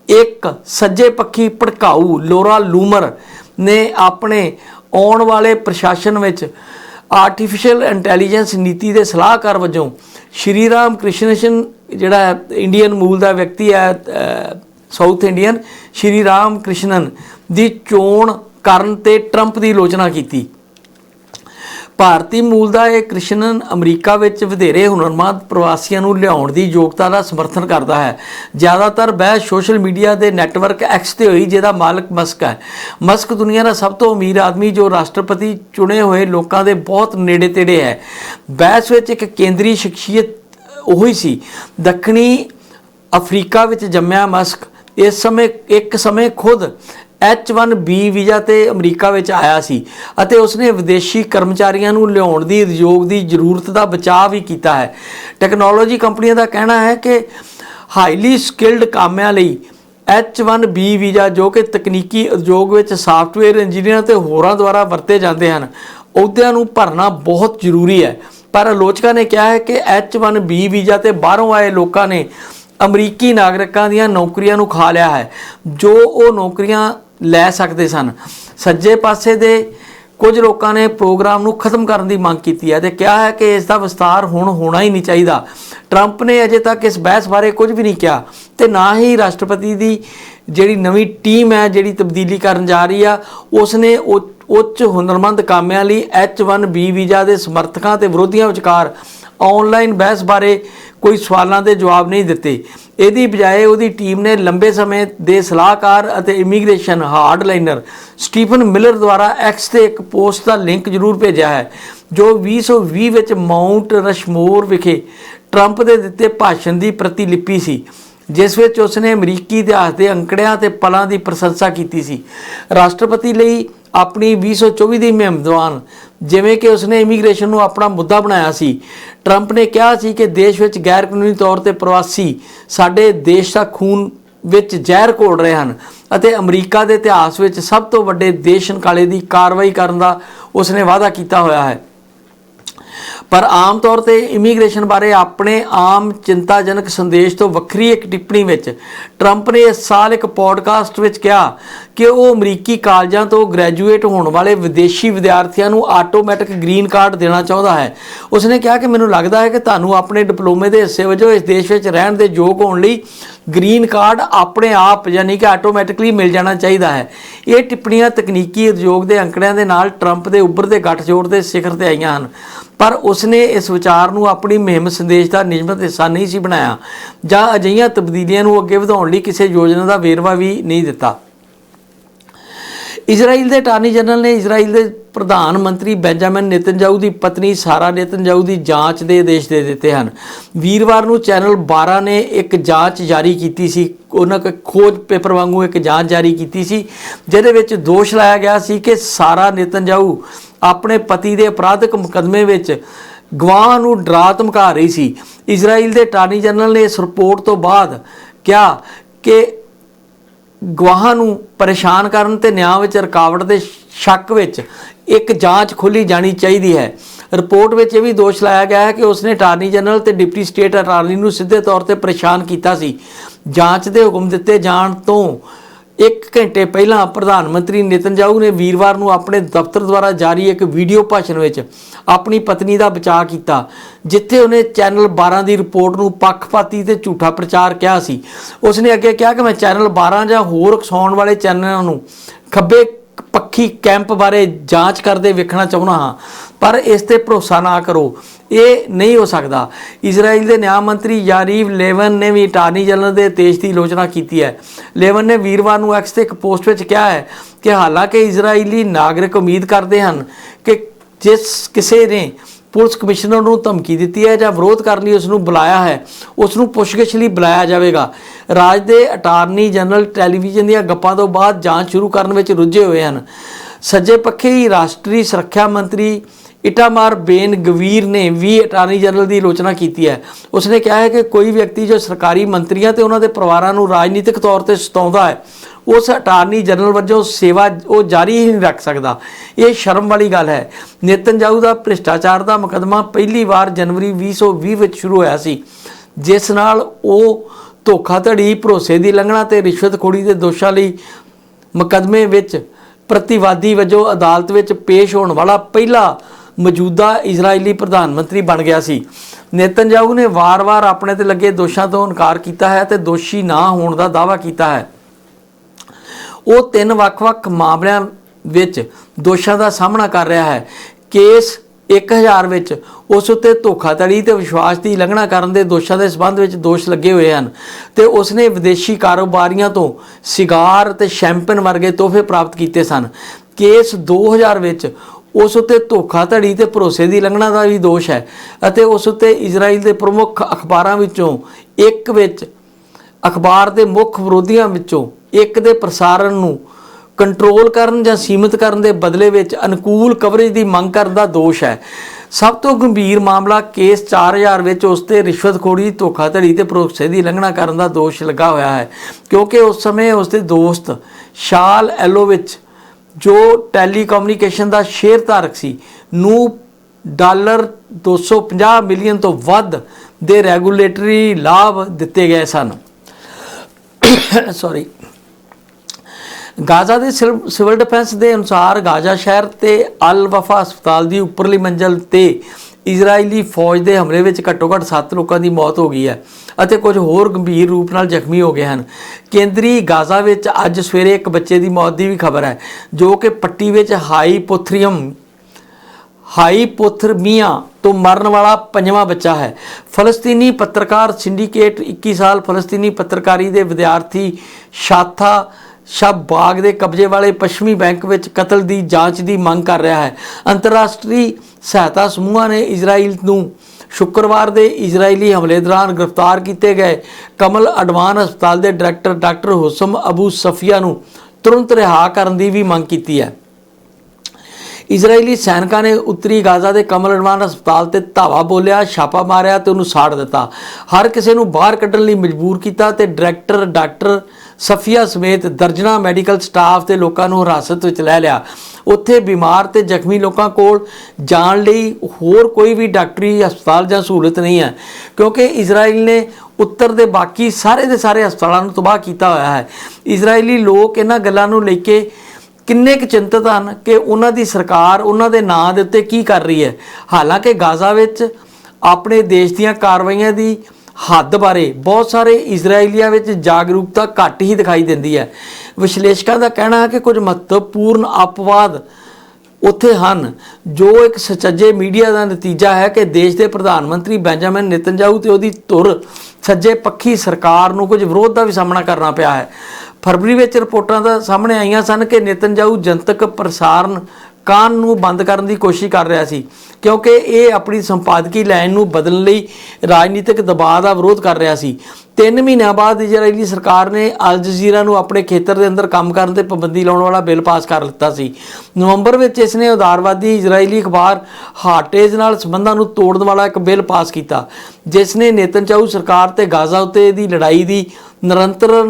Speaker 1: ਇੱਕ ਸੱਜੇ ਪੱਖੀ ਭੜਕਾਊ ਲੋਰਾ ਲੂਮਰ ਨੇ ਆਪਣੇ ਆਉਣ ਵਾਲੇ ਪ੍ਰਸ਼ਾਸਨ ਵਿੱਚ ਆਰਟੀਫੀਸ਼ੀਅਲ ਇੰਟੈਲੀਜੈਂਸ ਨੀਤੀ ਦੇ ਸਲਾਹਕਾਰ ਵਜੋਂ ਸ਼੍ਰੀ ਰਾਮ ਕ੍ਰਿਸ਼ਨਨ ਜਿਹੜਾ ਇੰਡੀਅਨ ਮੂਲ ਦਾ ਵਿਅਕਤੀ ਹੈ ਸਾਊਥ ਇੰਡੀਅਨ, ਸ਼੍ਰੀ ਰਾਮ ਕ੍ਰਿਸ਼ਨਨ ਦੀ ਚੋਣ ਕਰਨ ਤੇ ਟਰੰਪ ਦੀ ਆਲੋਚਨਾ ਕੀਤੀ। ਭਾਰਤੀ ਮੂਲ ਦਾ ਇਹ ਕ੍ਰਿਸ਼ਨਨ ਅਮਰੀਕਾ ਵਿੱਚ ਵਧੇਰੇ ਹੁਨਰਮੰਦ ਪ੍ਰਵਾਸੀਆਂ ਨੂੰ ਲਿਆਉਣ ਦੀ ਯੋਗਤਾ ਦਾ ਸਮਰਥਨ ਕਰਦਾ ਹੈ। ਜ਼ਿਆਦਾਤਰ ਬਹਿਸ ਸੋਸ਼ਲ ਮੀਡੀਆ ਦੇ ਨੈਟਵਰਕ ਐਕਸ ਤੇ ਹੋਈ, ਜਿਹਦਾ ਮਾਲਕ ਮਸਕ ਹੈ। ਮਸਕ ਦੁਨੀਆ ਦਾ ਸਭ ਤੋਂ ਅਮੀਰ ਆਦਮੀ, ਜੋ ਰਾਸ਼ਟਰਪਤੀ ਚੁਣੇ ਹੋਏ ਲੋਕਾਂ ਦੇ ਬਹੁਤ ਨੇੜੇ ਤੇੜੇ ਹੈ। ਬਹਿਸ ਵਿੱਚ ਇੱਕ ਕੇਂਦਰੀ ਸ਼ਖਸੀਅਤ ਉਹੀ ਸੀ। ਦੱਖਣੀ ਅਫਰੀਕਾ ਵਿੱਚ ਜੰਮਿਆ ਮਸਕ। ਇਸ ਸਮੇਂ, ਇੱਕ ਸਮੇਂ ਖੁਦ H1B ਵੀਜ਼ਾ ਤੇ ਅਮਰੀਕਾ ਵਿੱਚ ਆਇਆ ਸੀ ਅਤੇ ਉਸਨੇ ਵਿਦੇਸ਼ੀ ਕਰਮਚਾਰੀਆਂ ਨੂੰ ਲਿਆਉਣ ਦੀ ਉਦਯੋਗ ਦੀ ਜ਼ਰੂਰਤ ਦਾ ਬਚਾਅ ਵੀ ਕੀਤਾ ਹੈ। ਟੈਕਨੋਲੋਜੀ ਕੰਪਨੀਆਂ ਦਾ ਕਹਿਣਾ ਹੈ ਕਿ ਹਾਈਲੀ ਸਕਿਲਡ ਕਾਮਿਆਂ ਲਈ H1B ਵੀਜ਼ਾ ਜੋ ਕਿ ਤਕਨੀਕੀ ਉਦਯੋਗ ਵਿੱਚ ਸਾਫਟਵੇਅਰ ਇੰਜੀਨੀਅਰਾਂ ਤੇ ਹੋਰਾਂ ਦੁਆਰਾ ਵਰਤੇ ਜਾਂਦੇ ਹਨ, ਅਹੁਦਿਆਂ ਨੂੰ ਭਰਨਾ ਬਹੁਤ ਜ਼ਰੂਰੀ ਹੈ। ਪਰ ਆਲੋਚਕਾਂ ਨੇ ਕਿਹਾ ਹੈ ਕਿ H1B ਵੀਜ਼ਾ ਤੇ ਬਾਹਰੋਂ ਆਏ ਲੋਕਾਂ ਨੇ ਅਮਰੀਕੀ ਨਾਗਰਿਕਾਂ ਦੀਆਂ ਨੌਕਰੀਆਂ ਨੂੰ ਖਾ ਲਿਆ ਹੈ, ਜੋ ਉਹ ਨੌਕਰੀਆਂ ਲੈ ਸਕਦੇ ਸਨ। ਸੱਜੇ ਪਾਸੇ ਦੇ ਕੁਝ ਲੋਕਾਂ ਨੇ ਪ੍ਰੋਗਰਾਮ ਨੂੰ ਖਤਮ ਕਰਨ ਦੀ ਮੰਗ ਕੀਤੀ ਹੈ ਤੇ ਕਿਹਾ ਹੈ ਕਿ ਇਸ ਦਾ ਵਿਸਤਾਰ ਹੁਣ ਹੋਣਾ ਹੀ ਨਹੀਂ ਚਾਹੀਦਾ। ਟਰੰਪ ਨੇ ਅਜੇ ਤੱਕ ਇਸ ਬਹਿਸ ਬਾਰੇ ਕੁਝ ਵੀ ਨਹੀਂ ਕਿਹਾ ਤੇ ਨਾ ਹੀ ਰਾਸ਼ਟਰਪਤੀ ਦੀ ਜਿਹੜੀ ਨਵੀਂ ਟੀਮ ਹੈ, ਜਿਹੜੀ ਤਬਦੀਲੀ ਕਰਨ ਜਾ ਰਹੀ ਆ ਉਸ ਨੇ ਉੱਚ ਹੁਨਰਮੰਦ ਕਾਮਿਆਂ ਲਈ H1B ਵੀਜ਼ਾ ਦੇ ਸਮਰਥਕਾਂ ਤੇ ਵਿਰੋਧੀਆਂ ਵਿਚਕਾਰ ਆਨਲਾਈਨ ਬਹਿਸ ਬਾਰੇ ਕੋਈ ਸਵਾਲਾਂ ਦੇ ਜਵਾਬ ਨਹੀਂ ਦਿੱਤੇ। ਇਹਦੀ ਬਜਾਏ ਉਹਦੀ ਟੀਮ ਨੇ ਲੰਬੇ ਸਮੇਂ ਦੇ ਸਲਾਹਕਾਰ ਅਤੇ ਇਮੀਗ੍ਰੇਸ਼ਨ ਹਾਰਡਲਾਈਨਰ ਸਟੀਫਨ ਮਿਲਰ ਦੁਆਰਾ ਐਕਸ ਤੇ ਇੱਕ ਪੋਸਟ ਦਾ ਲਿੰਕ ਜ਼ਰੂਰ ਭੇਜਿਆ ਹੈ, ਜੋ 2020 ਵਿੱਚ ਮਾਉਂਟ ਰਸ਼ਮੋਰ ਵਿਖੇ ਟਰੰਪ ਦੇ ਦਿੱਤੇ ਭਾਸ਼ਣ ਦੀ ਪ੍ਰਤੀਲਿਪੀ ਸੀ, ਜਿਸ ਵਿੱਚ ਉਸਨੇ ਅਮਰੀਕੀ ਇਤਿਹਾਸ ਦੇ ਅੰਕੜਿਆਂ ਤੇ ਪਲਾਂ ਦੀ ਪ੍ਰਸ਼ੰਸਾ ਕੀਤੀ ਸੀ। ਰਾਸ਼ਟਰਪਤੀ ਲਈ ਆਪਣੀ 2024 ਦੀ ਮੁਹਿੰਮ ਜਿਵੇਂ ਕਿ ਉਸਨੇ ਇਮੀਗ੍ਰੇਸ਼ਨ ਨੂੰ ਆਪਣਾ ਮੁੱਦਾ ਬਣਾਇਆ ਸੀ, ਟਰੰਪ ਨੇ ਕਿਹਾ ਸੀ ਕਿ ਦੇਸ਼ ਵਿੱਚ ਗੈਰ ਕਾਨੂੰਨੀ ਤੌਰ ਤੇ ਪ੍ਰਵਾਸੀ ਸਾਡੇ ਦੇਸ਼ ਦਾ ਖੂਨ ਵਿੱਚ ਜ਼ਹਿਰ ਘੋਲ ਰਹੇ ਹਨ ਅਤੇ ਅਮਰੀਕਾ ਦੇ ਇਤਿਹਾਸ ਵਿੱਚ ਸਭ ਤੋਂ ਵੱਡੇ ਦੇਸ਼ ਨਿਕਾਲੇ ਦੀ ਕਾਰਵਾਈ ਕਰਨ ਦਾ ਉਸਨੇ ਵਾਅਦਾ ਕੀਤਾ ਹੋਇਆ ਹੈ। ਪਰ ਆਮ ਤੌਰ ਤੇ ਇਮੀਗ੍ਰੇਸ਼ਨ ਬਾਰੇ ਆਪਣੇ ਆਮ ਚਿੰਤਾਜਨਕ ਸੰਦੇਸ਼ ਤੋਂ ਵੱਖਰੀ ਇੱਕ ਟਿੱਪਣੀ ਵਿੱਚ ਟਰੰਪ ਨੇ ਇਸ ਸਾਲ ਇੱਕ ਪੋਡਕਾਸਟ ਵਿੱਚ ਕਿਹਾ ਕਿ ਉਹ ਅਮਰੀਕੀ ਕਾਲਜਾਂ ਤੋਂ ਗ੍ਰੈਜੂਏਟ ਹੋਣ ਵਾਲੇ ਵਿਦੇਸ਼ੀ ਵਿਦਿਆਰਥੀਆਂ ਨੂੰ ਆਟੋਮੈਟਿਕ ਗ੍ਰੀਨ ਕਾਰਡ ਦੇਣਾ ਚਾਹੁੰਦਾ ਹੈ। ਉਸਨੇ ਕਿਹਾ ਕਿ ਮੈਨੂੰ ਲੱਗਦਾ ਹੈ ਕਿ ਤੁਹਾਨੂੰ ਆਪਣੇ ਡਿਪਲੋਮੇ ਦੇ ਹਿੱਸੇ ਵਜੋਂ ਇਸ ਦੇਸ਼ ਵਿੱਚ ਰਹਿਣ ਦੇ ਯੋਗ ਹੋਣ ਲਈ ਗ੍ਰੀਨ ਕਾਰਡ ਆਪਣੇ ਆਪ ਯਾਨੀ ਕਿ ਆਟੋਮੈਟਿਕਲੀ ਮਿਲ ਜਾਣਾ ਚਾਹੀਦਾ ਹੈ। ਇਹ ਟਿੱਪਣੀਆਂ ਤਕਨੀਕੀ ਉਦਯੋਗ ਦੇ ਅੰਕੜਿਆਂ ਦੇ ਨਾਲ ਟਰੰਪ ਦੇ ਉੱਭਰਦੇ ਗੱਠਜੋੜ ਦੇ ਸਿਖਰ ਤੇ ਆਈਆਂ ਹਨ। ਪਰ ਉਸਨੇ ਇਸ ਵਿਚਾਰ ਨੂੰ ਆਪਣੀ ਮੁਹਿੰਮ ਸੰਦੇਸ਼ ਦਾ ਨਿਯਮਤ ਹਿੱਸਾ ਨਹੀਂ ਸੀ ਬਣਾਇਆ ਜਾਂ ਅਜਿਹੀਆਂ ਤਬਦੀਲੀਆਂ ਨੂੰ ਅੱਗੇ ਵਧਾਉਣ ਲਈ ਕਿਸੇ ਯੋਜਨਾ ਦਾ ਵੇਰਵਾ ਵੀ ਨਹੀਂ ਦਿੱਤਾ। ਇਜ਼ਰਾਈਲ ਦੇ ਅਟਾਰਨੀ ਜਨਰਲ ਨੇ ਇਜ਼ਰਾਈਲ ਦੇ ਪ੍ਰਧਾਨ ਮੰਤਰੀ ਬੈਂਜਾਮਿਨ ਨੇਤਨਯਾਹੂ ਦੀ ਪਤਨੀ ਸਾਰਾ ਨੇਤਨਯਾਹੂ ਦੀ ਜਾਂਚ ਦੇ ਆਦੇਸ਼ ਦੇ ਦਿੱਤੇ ਹਨ। ਵੀਰਵਾਰ ਨੂੰ ਚੈਨਲ 12 ਨੇ ਇੱਕ ਜਾਂਚ ਜਾਰੀ ਕੀਤੀ ਸੀ। ਉਹਨਾਂ ਕੋ ਖੋਜ ਪੇਪਰ ਵਾਂਗੂ ਇੱਕ ਜਾਂਚ ਜਾਰੀ ਕੀਤੀ ਸੀ, ਜਿਹਦੇ ਵਿੱਚ ਦੋਸ਼ ਲਾਇਆ ਗਿਆ ਸੀ ਕਿ ਸਾਰਾ ਨੇਤਨਯਾਹੂ ਆਪਣੇ ਪਤੀ ਦੇ ਅਪਰਾਧਿਕ ਮੁਕੱਦਮੇ ਵਿੱਚ ਗਵਾਹ ਨੂੰ ਡਰਾ ਧਮਕਾ ਰਹੀ ਸੀ। ਇਜ਼ਰਾਈਲ ਦੇ ਅਟਾਰਨੀ ਜਨਰਲ ਨੇ ਇਸ ਰਿਪੋਰਟ ਤੋਂ ਬਾਅਦ ਕਿਹਾ ਕਿ ਗਵਾਹਾਂ ਨੂੰ ਪਰੇਸ਼ਾਨ ਕਰਨ ਤੇ ਨਿਆਂ ਵਿੱਚ, ਰੁਕਾਵਟ ਦੇ ਸ਼ੱਕ ਵਿੱਚ ਇੱਕ ਜਾਂਚ ਖੋਲੀ ਜਾਣੀ ਚਾਹੀਦੀ ਹੈ। ਰਿਪੋਰਟ ਵਿੱਚ ਇਹ ਵੀ ਦੋਸ਼ ਲਾਇਆ ਗਿਆ ਹੈ ਕਿ ਉਸਨੇ ਅਟਾਰਨੀ ਜਨਰਲ ਤੇ ਡਿਪਟੀ ਸਟੇਟ ਅਟਾਰਨੀ ਨੂੰ ਸਿੱਧੇ ਤੌਰ ਤੇ ਪਰੇਸ਼ਾਨ ਕੀਤਾ ਸੀ। ਜਾਂਚ ਦੇ ਹੁਕਮ ਦਿੱਤੇ ਜਾਣ ਤੋਂ ਇੱਕ ਘੰਟੇ ਪਹਿਲਾਂ ਪ੍ਰਧਾਨ ਮੰਤਰੀ ਨਿਤਨਜਾਊ ਨੇ ਵੀਰਵਾਰ ਨੂੰ ਆਪਣੇ ਦਫ਼ਤਰ ਦੁਆਰਾ ਜਾਰੀ ਇੱਕ ਵੀਡੀਓ ਭਾਸ਼ਣ ਵਿੱਚ ਆਪਣੀ ਪਤਨੀ ਦਾ ਬਚਾਅ ਕੀਤਾ, ਜਿੱਥੇ ਉਹਨੇ ਚੈਨਲ 12 ਦੀ ਰਿਪੋਰਟ ਨੂੰ ਪੱਖਪਾਤੀ ਤੇ ਝੂਠਾ ਪ੍ਰਚਾਰ ਕਿਹਾ ਸੀ। ਉਸਨੇ ਅੱਗੇ ਕਿਹਾ ਕਿ ਮੈਂ ਚੈਨਲ 12 ਜਾਂ ਹੋਰ ਉਕਸਾਉਣ ਵਾਲੇ ਚੈਨਲਾਂ ਨੂੰ ਖੱਬੇ ਪੱਖੀ ਕੈਂਪ ਬਾਰੇ ਜਾਂਚ ਕਰਦੇ ਵੇਖਣਾ ਚਾਹੁੰਦਾ ਹਾਂ, ਪਰ ਇਸ ਤੇ ਭਰੋਸਾ ਨਾ ਕਰੋ। ਇਹ ਨਹੀਂ ਹੋ ਸਕਦਾ। ਇਜ਼ਰਾਈਲ ਦੇ ਨਿਆਂ ਮੰਤਰੀ ਯਾਰੀਵ ਲੇਵਨ ਨੇ ਵੀ ਅਟਾਰਨੀ ਜਨਰਲ ਦੇ ਆਦੇਸ਼ ਦੀ ਆਲੋਚਨਾ ਕੀਤੀ ਹੈ। ਲੇਵਨ ਨੇ ਵੀਰਵਾਰ ਨੂੰ ਐਕਸ ਤੇ ਇੱਕ ਪੋਸਟ ਵਿੱਚ ਕਿਹਾ ਹੈ ਕਿ ਹਾਲਾਂਕਿ ਇਜ਼ਰਾਈਲੀ ਨਾਗਰਿਕ ਉਮੀਦ ਕਰਦੇ ਹਨ ਕਿ ਜਿਸ ਕਿਸੇ ਨੇ ਪੁਲਿਸ ਕਮਿਸ਼ਨਰ ਨੂੰ ਧਮਕੀ ਦਿੱਤੀ ਹੈ ਜਾਂ ਵਿਰੋਧ ਕਰਨ ਲਈ ਉਸ ਨੂੰ ਬੁਲਾਇਆ ਹੈ ਉਸ ਨੂੰ ਪੁੱਛਗਿੱਛ ਲਈ ਬੁਲਾਇਆ ਜਾਵੇਗਾ। ਰਾਜ ਦੇ ਅਟਾਰਨੀ ਜਨਰਲ ਟੈਲੀਵਿਜ਼ਨ ਦੀਆਂ ਗੱਪਾਂ ਤੋਂ ਬਾਅਦ ਜਾਂਚ ਸ਼ੁਰੂ ਕਰਨ ਵਿੱਚ ਰੁੱਝੇ ਹੋਏ ਹਨ। ਸੱਜੇ ਪੱਖੇ ਹੀ ਰਾਸ਼ਟਰੀ ਸੁਰੱਖਿਆ ਮੰਤਰੀ ਇਟਾਮਾਰ ਬੇਨ ਗਵੀਰ ਨੇ ਵੀ ਅਟਾਰਨੀ ਜਨਰਲ ਦੀ ਆਲੋਚਨਾ ਕੀਤੀ ਹੈ। ਉਸਨੇ ਕਿਹਾ ਹੈ ਕਿ ਕੋਈ ਵਿਅਕਤੀ ਜੋ ਸਰਕਾਰੀ ਮੰਤਰੀਆਂ ਤੇ ਉਹਨਾਂ ਦੇ ਪਰਿਵਾਰਾਂ ਨੂੰ ਰਾਜਨੀਤਿਕ ਤੌਰ ਤੇ ਸਤਾਉਂਦਾ ਹੈ, ਉਸ ਅਟਾਰਨੀ ਜਨਰਲ ਵਜੋਂ ਸੇਵਾ ਉਹ ਜਾਰੀ ਹੀ ਨਹੀਂ ਰੱਖ ਸਕਦਾ। ਇਹ ਸ਼ਰਮ ਵਾਲੀ ਗੱਲ ਹੈ। ਨੇਤਨਜਾਊ ਦਾ ਭ੍ਰਿਸ਼ਟਾਚਾਰ ਦਾ ਮੁਕੱਦਮਾ ਪਹਿਲੀ ਵਾਰ ਜਨਵਰੀ 2020 ਵਿੱਚ ਸ਼ੁਰੂ ਹੋਇਆ ਸੀ। ਜਿਸ ਨਾਲ ਉਹ ਧੋਖਾਧੜੀ, ਭਰੋਸੇ ਦੀ ਲੰਘਣਾ ਤੇ ਰਿਸ਼ਵਤਖੋਰੀ ਦੇ ਦੋਸ਼ਾਂ ਲਈ ਮੁਕੱਦਮੇ ਵਿੱਚ ਪ੍ਰਤੀਵਾਦੀ ਵਜੋਂ ਅਦਾਲਤ ਵਿੱਚ ਪੇਸ਼ ਹੋਣ ਵਾਲਾ ਪਹਿਲਾ ਮੌਜੂਦਾ ਇਜ਼ਰਾਈਲੀ ਪ੍ਰਧਾਨ ਮੰਤਰੀ ਬਣ ਗਿਆ ਸੀ। ਨੇਤਨਜਾਊ ਨੇ ਵਾਰ-ਵਾਰ ਆਪਣੇ ਤੇ ਲੱਗੇ ਦੋਸ਼ਾਂ ਤੋਂ ਇਨਕਾਰ ਕੀਤਾ ਹੈ ਤੇ ਦੋਸ਼ੀ ਨਾ ਹੋਣ ਦਾ ਦਾਅਵਾ ਕੀਤਾ ਹੈ। ਉਹ ਤਿੰਨ ਵੱਖ-ਵੱਖ ਮਾਮਲਿਆਂ ਵਿੱਚ ਦੋਸ਼ਾਂ ਦਾ ਸਾਹਮਣਾ ਕਰ ਰਿਹਾ ਹੈ। ਕੇਸ 1000 ਵਿੱਚ ਉਸ ਉੱਤੇ ਧੋਖਾਧੜੀ ਤੇ ਵਿਸ਼ਵਾਸ ਦੀ ਉਲੰਘਣਾ ਕਰਨ ਦੇ ਦੋਸ਼ਾਂ ਦੇ ਸਬੰਧ ਵਿੱਚ ਦੋਸ਼ ਲੱਗੇ ਹੋਏ ਹਨ ਤੇ ਉਸਨੇ ਵਿਦੇਸ਼ੀ ਕਾਰੋਬਾਰੀਆਂ ਤੋਂ ਸਿਗਾਰ ਤੇ ਸ਼ੈਂਪੇਨ ਵਰਗੇ ਤੋਹਫੇ ਪ੍ਰਾਪਤ ਕੀਤੇ ਸਨ। ਕੇਸ 2000 ਵਿੱਚ ਉਸ ਉੱਤੇ ਧੋਖਾਧੜੀ ਤੇ ਭਰੋਸੇ ਦੀ ਲੰਘਣਾ ਦਾ ਵੀ ਦੋਸ਼ ਹੈ ਅਤੇ ਉਸ ਉੱਤੇ ਇਜ਼ਰਾਈਲ ਦੇ ਪ੍ਰਮੁੱਖ ਅਖਬਾਰਾਂ ਵਿੱਚੋਂ ਇੱਕ ਵਿੱਚ, ਅਖਬਾਰ ਦੇ ਮੁੱਖ ਵਿਰੋਧੀਆਂ ਵਿੱਚੋਂ ਇੱਕ ਦੇ ਪ੍ਰਸਾਰਣ ਨੂੰ ਕੰਟਰੋਲ ਕਰਨ ਜਾਂ ਸੀਮਿਤ ਕਰਨ ਦੇ ਬਦਲੇ ਵਿੱਚ ਅਨੁਕੂਲ ਕਵਰੇਜ ਦੀ ਮੰਗ ਕਰਨ ਦਾ ਦੋਸ਼ ਹੈ। ਸਭ ਤੋਂ ਗੰਭੀਰ ਮਾਮਲਾ ਕੇਸ 4000 ਵਿੱਚ ਉਸ ਤੇ ਰਿਸ਼ਵਤਖੋਰੀ ਧੋਖਾਧੜੀ ਤੇ ਭਰੋਸੇ ਦੀ ਉਲੰਘਣਾ ਕਰਨ ਦਾ ਦੋਸ਼ ਲੱਗਾ ਹੋਇਆ ਹੈ, ਕਿਉਂਕਿ ਉਸ ਸਮੇਂ ਉਸ ਦੇ ਦੋਸਤ ਸ਼ਾਲ ਐਲੋ ਵਿੱਚ ਜੋ ਟੈਲੀਕਮਿਊਨੀਕੇਸ਼ਨ ਦਾ ਸ਼ੇਅਰ ਧਾਰਕ ਸੀ, ਨੂੰ ਡਾਲਰ 250 ਮਿਲੀਅਨ ਤੋਂ ਵੱਧ ਦੇ ਰੈਗੂਲੇਟਰੀ ਲਾਭ ਦਿੱਤੇ ਗਏ ਸਨ। ਸੌਰੀ ਗਾਜ਼ਾ ਦੇ ਸਿਵ- ਸਿਵਲ ਡਿਫੈਂਸ ਦੇ ਅਨੁਸਾਰ ਗਾਜ਼ਾ ਸ਼ਹਿਰ ਤੇ ਅਲ ਵਫਾ ਹਸਪਤਾਲ ਦੀ ਉੱਪਰਲੀ ਮੰਜ਼ਲ ਤੇ ਇਜ਼ਰਾਈਲੀ ਫੌਜ ਦੇ ਹਮਲੇ ਵਿੱਚ ਘੱਟੋ-ਘੱਟ 7 ਲੋਕਾਂ ਦੀ ਮੌਤ ਹੋ ਗਈ ਹੈ ਅਤੇ ਕੁਝ ਹੋਰ ਗੰਭੀਰ ਰੂਪ ਨਾਲ ਜ਼ਖਮੀ ਹੋ ਗਏ ਹਨ। ਕੇਂਦਰੀ ਗਾਜ਼ਾ ਵਿੱਚ ਅੱਜ ਸਵੇਰੇ ਇੱਕ ਬੱਚੇ ਦੀ ਮੌਤ ਦੀ ਵੀ ਖਬਰ ਹੈ, ਜੋ ਕਿ ਪੱਟੀ ਵਿੱਚ ਹਾਈਪੋਥਰੀਅਮ, ਹਾਈਪੋਥਰਮੀਆ ਤੋਂ ਮਰਨ ਵਾਲਾ ਪੰਜਵਾਂ ਬੱਚਾ ਹੈ। ਫਲਸਤੀਨੀ ਪੱਤਰਕਾਰ ਸਿੰਡੀਕੇਟ 21 ਸਾਲ ਫਲਸਤੀਨੀ ਪੱਤਰਕਾਰੀ ਦੇ ਵਿਦਿਆਰਥੀ ਸ਼ਾਥਾ ਸ਼ਾਬਾਗ ਦੇ ਕਬਜ਼ੇ ਵਾਲੇ ਪੱਛਮੀ ਬੈਂਕ ਵਿੱਚ ਕਤਲ ਦੀ ਜਾਂਚ ਦੀ ਮੰਗ ਕਰ ਰਿਹਾ ਹੈ। ਅੰਤਰਰਾਸ਼ਟਰੀ ਸਹਾਇਤਾ ਸਮੂਹਾਂ ਨੇ ਇਜ਼ਰਾਈਲ ਨੂੰ ਸ਼ੁੱਕਰਵਾਰ ਦੇ ਇਜ਼ਰਾਈਲੀ ਹਮਲੇ ਦੌਰਾਨ ਗ੍ਰਿਫਤਾਰ ਕੀਤੇ ਗਏ ਕਮਲ ਅਡਵਾਨ ਹਸਪਤਾਲ ਦੇ director doctor Husam Abu Safiya ਨੂੰ ਤੁਰੰਤ ਰਿਹਾ ਕਰਨ ਦੀ ਵੀ ਮੰਗ ਕੀਤੀ ਹੈ। ਇਜ਼ਰਾਈਲੀ ਸੈਨਿਕਾਂ ਨੇ ਉੱਤਰੀ ਗਾਜ਼ਾ ਦੇ ਕਮਲ ਅਡਵਾਨ ਹਸਪਤਾਲ ਤੇ ਧਾਵਾ ਬੋਲਿਆ, ਛਾਪਾ ਮਾਰਿਆ ਤੇ ਉਹਨੂੰ ਸਾੜ ਦਿੱਤਾ। ਹਰ ਕਿਸੇ ਨੂੰ ਬਾਹਰ ਕੱਢਣ ਲਈ ਮਜਬੂਰ ਕੀਤਾ ਤੇ ਡਾਇਰੈਕਟਰ ਡਾਕਟਰ ਸਫੀਆ ਸਮੇਤ ਦਰਜਨਾ ਮੈਡੀਕਲ ਸਟਾਫ ਤੇ ਲੋਕਾਂ ਨੂੰ ਹਿਰਾਸਤ ਵਿੱਚ ਲੈ ਲਿਆ। ਉੱਥੇ ਬਿਮਾਰ ਤੇ ਜ਼ਖਮੀ ਲੋਕਾਂ ਕੋਲ ਜਾਣ ਲਈ ਹੋਰ ਕੋਈ ਵੀ ਡਾਕਟਰੀ ਹਸਪਤਾਲ ਜਾਂ ਸਹੂਲਤ ਨਹੀਂ ਹੈ, ਕਿਉਂਕਿ ਇਜ਼ਰਾਈਲ ਨੇ ਉੱਤਰ ਦੇ ਬਾਕੀ ਸਾਰੇ ਦੇ ਸਾਰੇ ਹਸਪਤਾਲਾਂ ਨੂੰ ਤਬਾਹ ਕੀਤਾ ਹੋਇਆ ਹੈ। ਇਜ਼ਰਾਈਲੀ ਲੋਕ ਇਹਨਾਂ ਗੱਲਾਂ ਨੂੰ ਲੈ ਕੇ ਕਿੰਨੇ ਕੁ ਚਿੰਤਤ ਹਨ ਕਿ ਉਹਨਾਂ ਦੀ ਸਰਕਾਰ ਉਹਨਾਂ ਦੇ ਨਾਂ ਦੇ ਉੱਤੇ ਕੀ ਕਰ ਰਹੀ ਹੈ। ਹਾਲਾਂਕਿ ਗਾਜ਼ਾ ਵਿੱਚ ਆਪਣੇ ਦੇਸ਼ ਦੀਆਂ ਕਾਰਵਾਈਆਂ ਦੀ ਹੱਦ ਬਾਰੇ ਬਹੁਤ ਸਾਰੇ ਇਜ਼ਰਾਈਲੀਆਂ ਵਿੱਚ ਜਾਗਰੂਕਤਾ ਘੱਟ ਹੀ ਦਿਖਾਈ ਦਿੰਦੀ ਹੈ। ਵਿਸ਼ਲੇਸ਼ਕਾਂ ਦਾ ਕਹਿਣਾ ਹੈ ਕਿ ਕੁਝ ਮਹੱਤਵਪੂਰਨ ਅਪਵਾਦ ਉੱਥੇ ਹਨ, ਜੋ ਇੱਕ ਸੱਚੇ ਮੀਡੀਆ ਦਾ ਨਤੀਜਾ ਹੈ ਕਿ ਦੇਸ਼ ਦੇ ਪ੍ਰਧਾਨ ਮੰਤਰੀ ਬੈਂਜਾਮਿਨ ਨੇਤਨਯਾਹੂ ਤੇ ਉਹਦੀ ਧੁਰ ਸੱਜੇ ਪੱਖੀ ਸਰਕਾਰ ਨੂੰ ਕੁਝ ਵਿਰੋਧ ਦਾ ਵੀ ਸਾਹਮਣਾ ਕਰਨਾ ਪਿਆ ਹੈ। ਫਰਵਰੀ ਵਿੱਚ ਰਿਪੋਰਟਾਂ ਦਾ ਸਾਹਮਣੇ ਆਈਆਂ ਸਨ ਕਿ ਨੇਤਨਯਾਹੂ ਜਨਤਕ ਪ੍ਰਸਾਰਣ ਕਾਨ ਨੂੰ ਬੰਦ ਕਰਨ ਦੀ ਕੋਸ਼ਿਸ਼ ਕਰ ਰਿਹਾ ਸੀ, ਕਿਉਂਕਿ ਇਹ ਆਪਣੀ ਸੰਪਾਦਕੀ ਲਾਈਨ ਨੂੰ ਬਦਲਣ ਲਈ ਰਾਜਨੀਤਿਕ ਦਬਾਅ ਦਾ ਵਿਰੋਧ ਕਰ ਰਿਹਾ ਸੀ। ਤਿੰਨ ਮਹੀਨਿਆਂ ਬਾਅਦ ਇਜ਼ਰਾਈਲੀ ਸਰਕਾਰ ਨੇ ਅਲ ਜਜ਼ੀਰਾ ਨੂੰ ਆਪਣੇ ਖੇਤਰ ਦੇ ਅੰਦਰ ਕੰਮ ਕਰਨ ਤੇ ਪਾਬੰਦੀ ਲਾਉਣ ਵਾਲਾ ਬਿੱਲ ਪਾਸ ਕਰ ਦਿੱਤਾ ਸੀ। ਨਵੰਬਰ ਵਿੱਚ ਇਸ ਨੇ ਉਦਾਰਵਾਦੀ ਇਜ਼ਰਾਈਲੀ ਅਖਬਾਰ ਹਾਰਟੇਜ ਨਾਲ ਸੰਬੰਧਾਂ ਨੂੰ ਤੋੜਨ ਵਾਲਾ ਇੱਕ ਬਿੱਲ ਪਾਸ ਕੀਤਾ, ਜਿਸ ਨੇ ਨੇਤਨਯਾਹੂ ਸਰਕਾਰ ਤੇ ਗਾਜ਼ਾ ਉੱਤੇ ਦੀ ਲੜਾਈ ਦੀ ਨਿਰੰਤਰ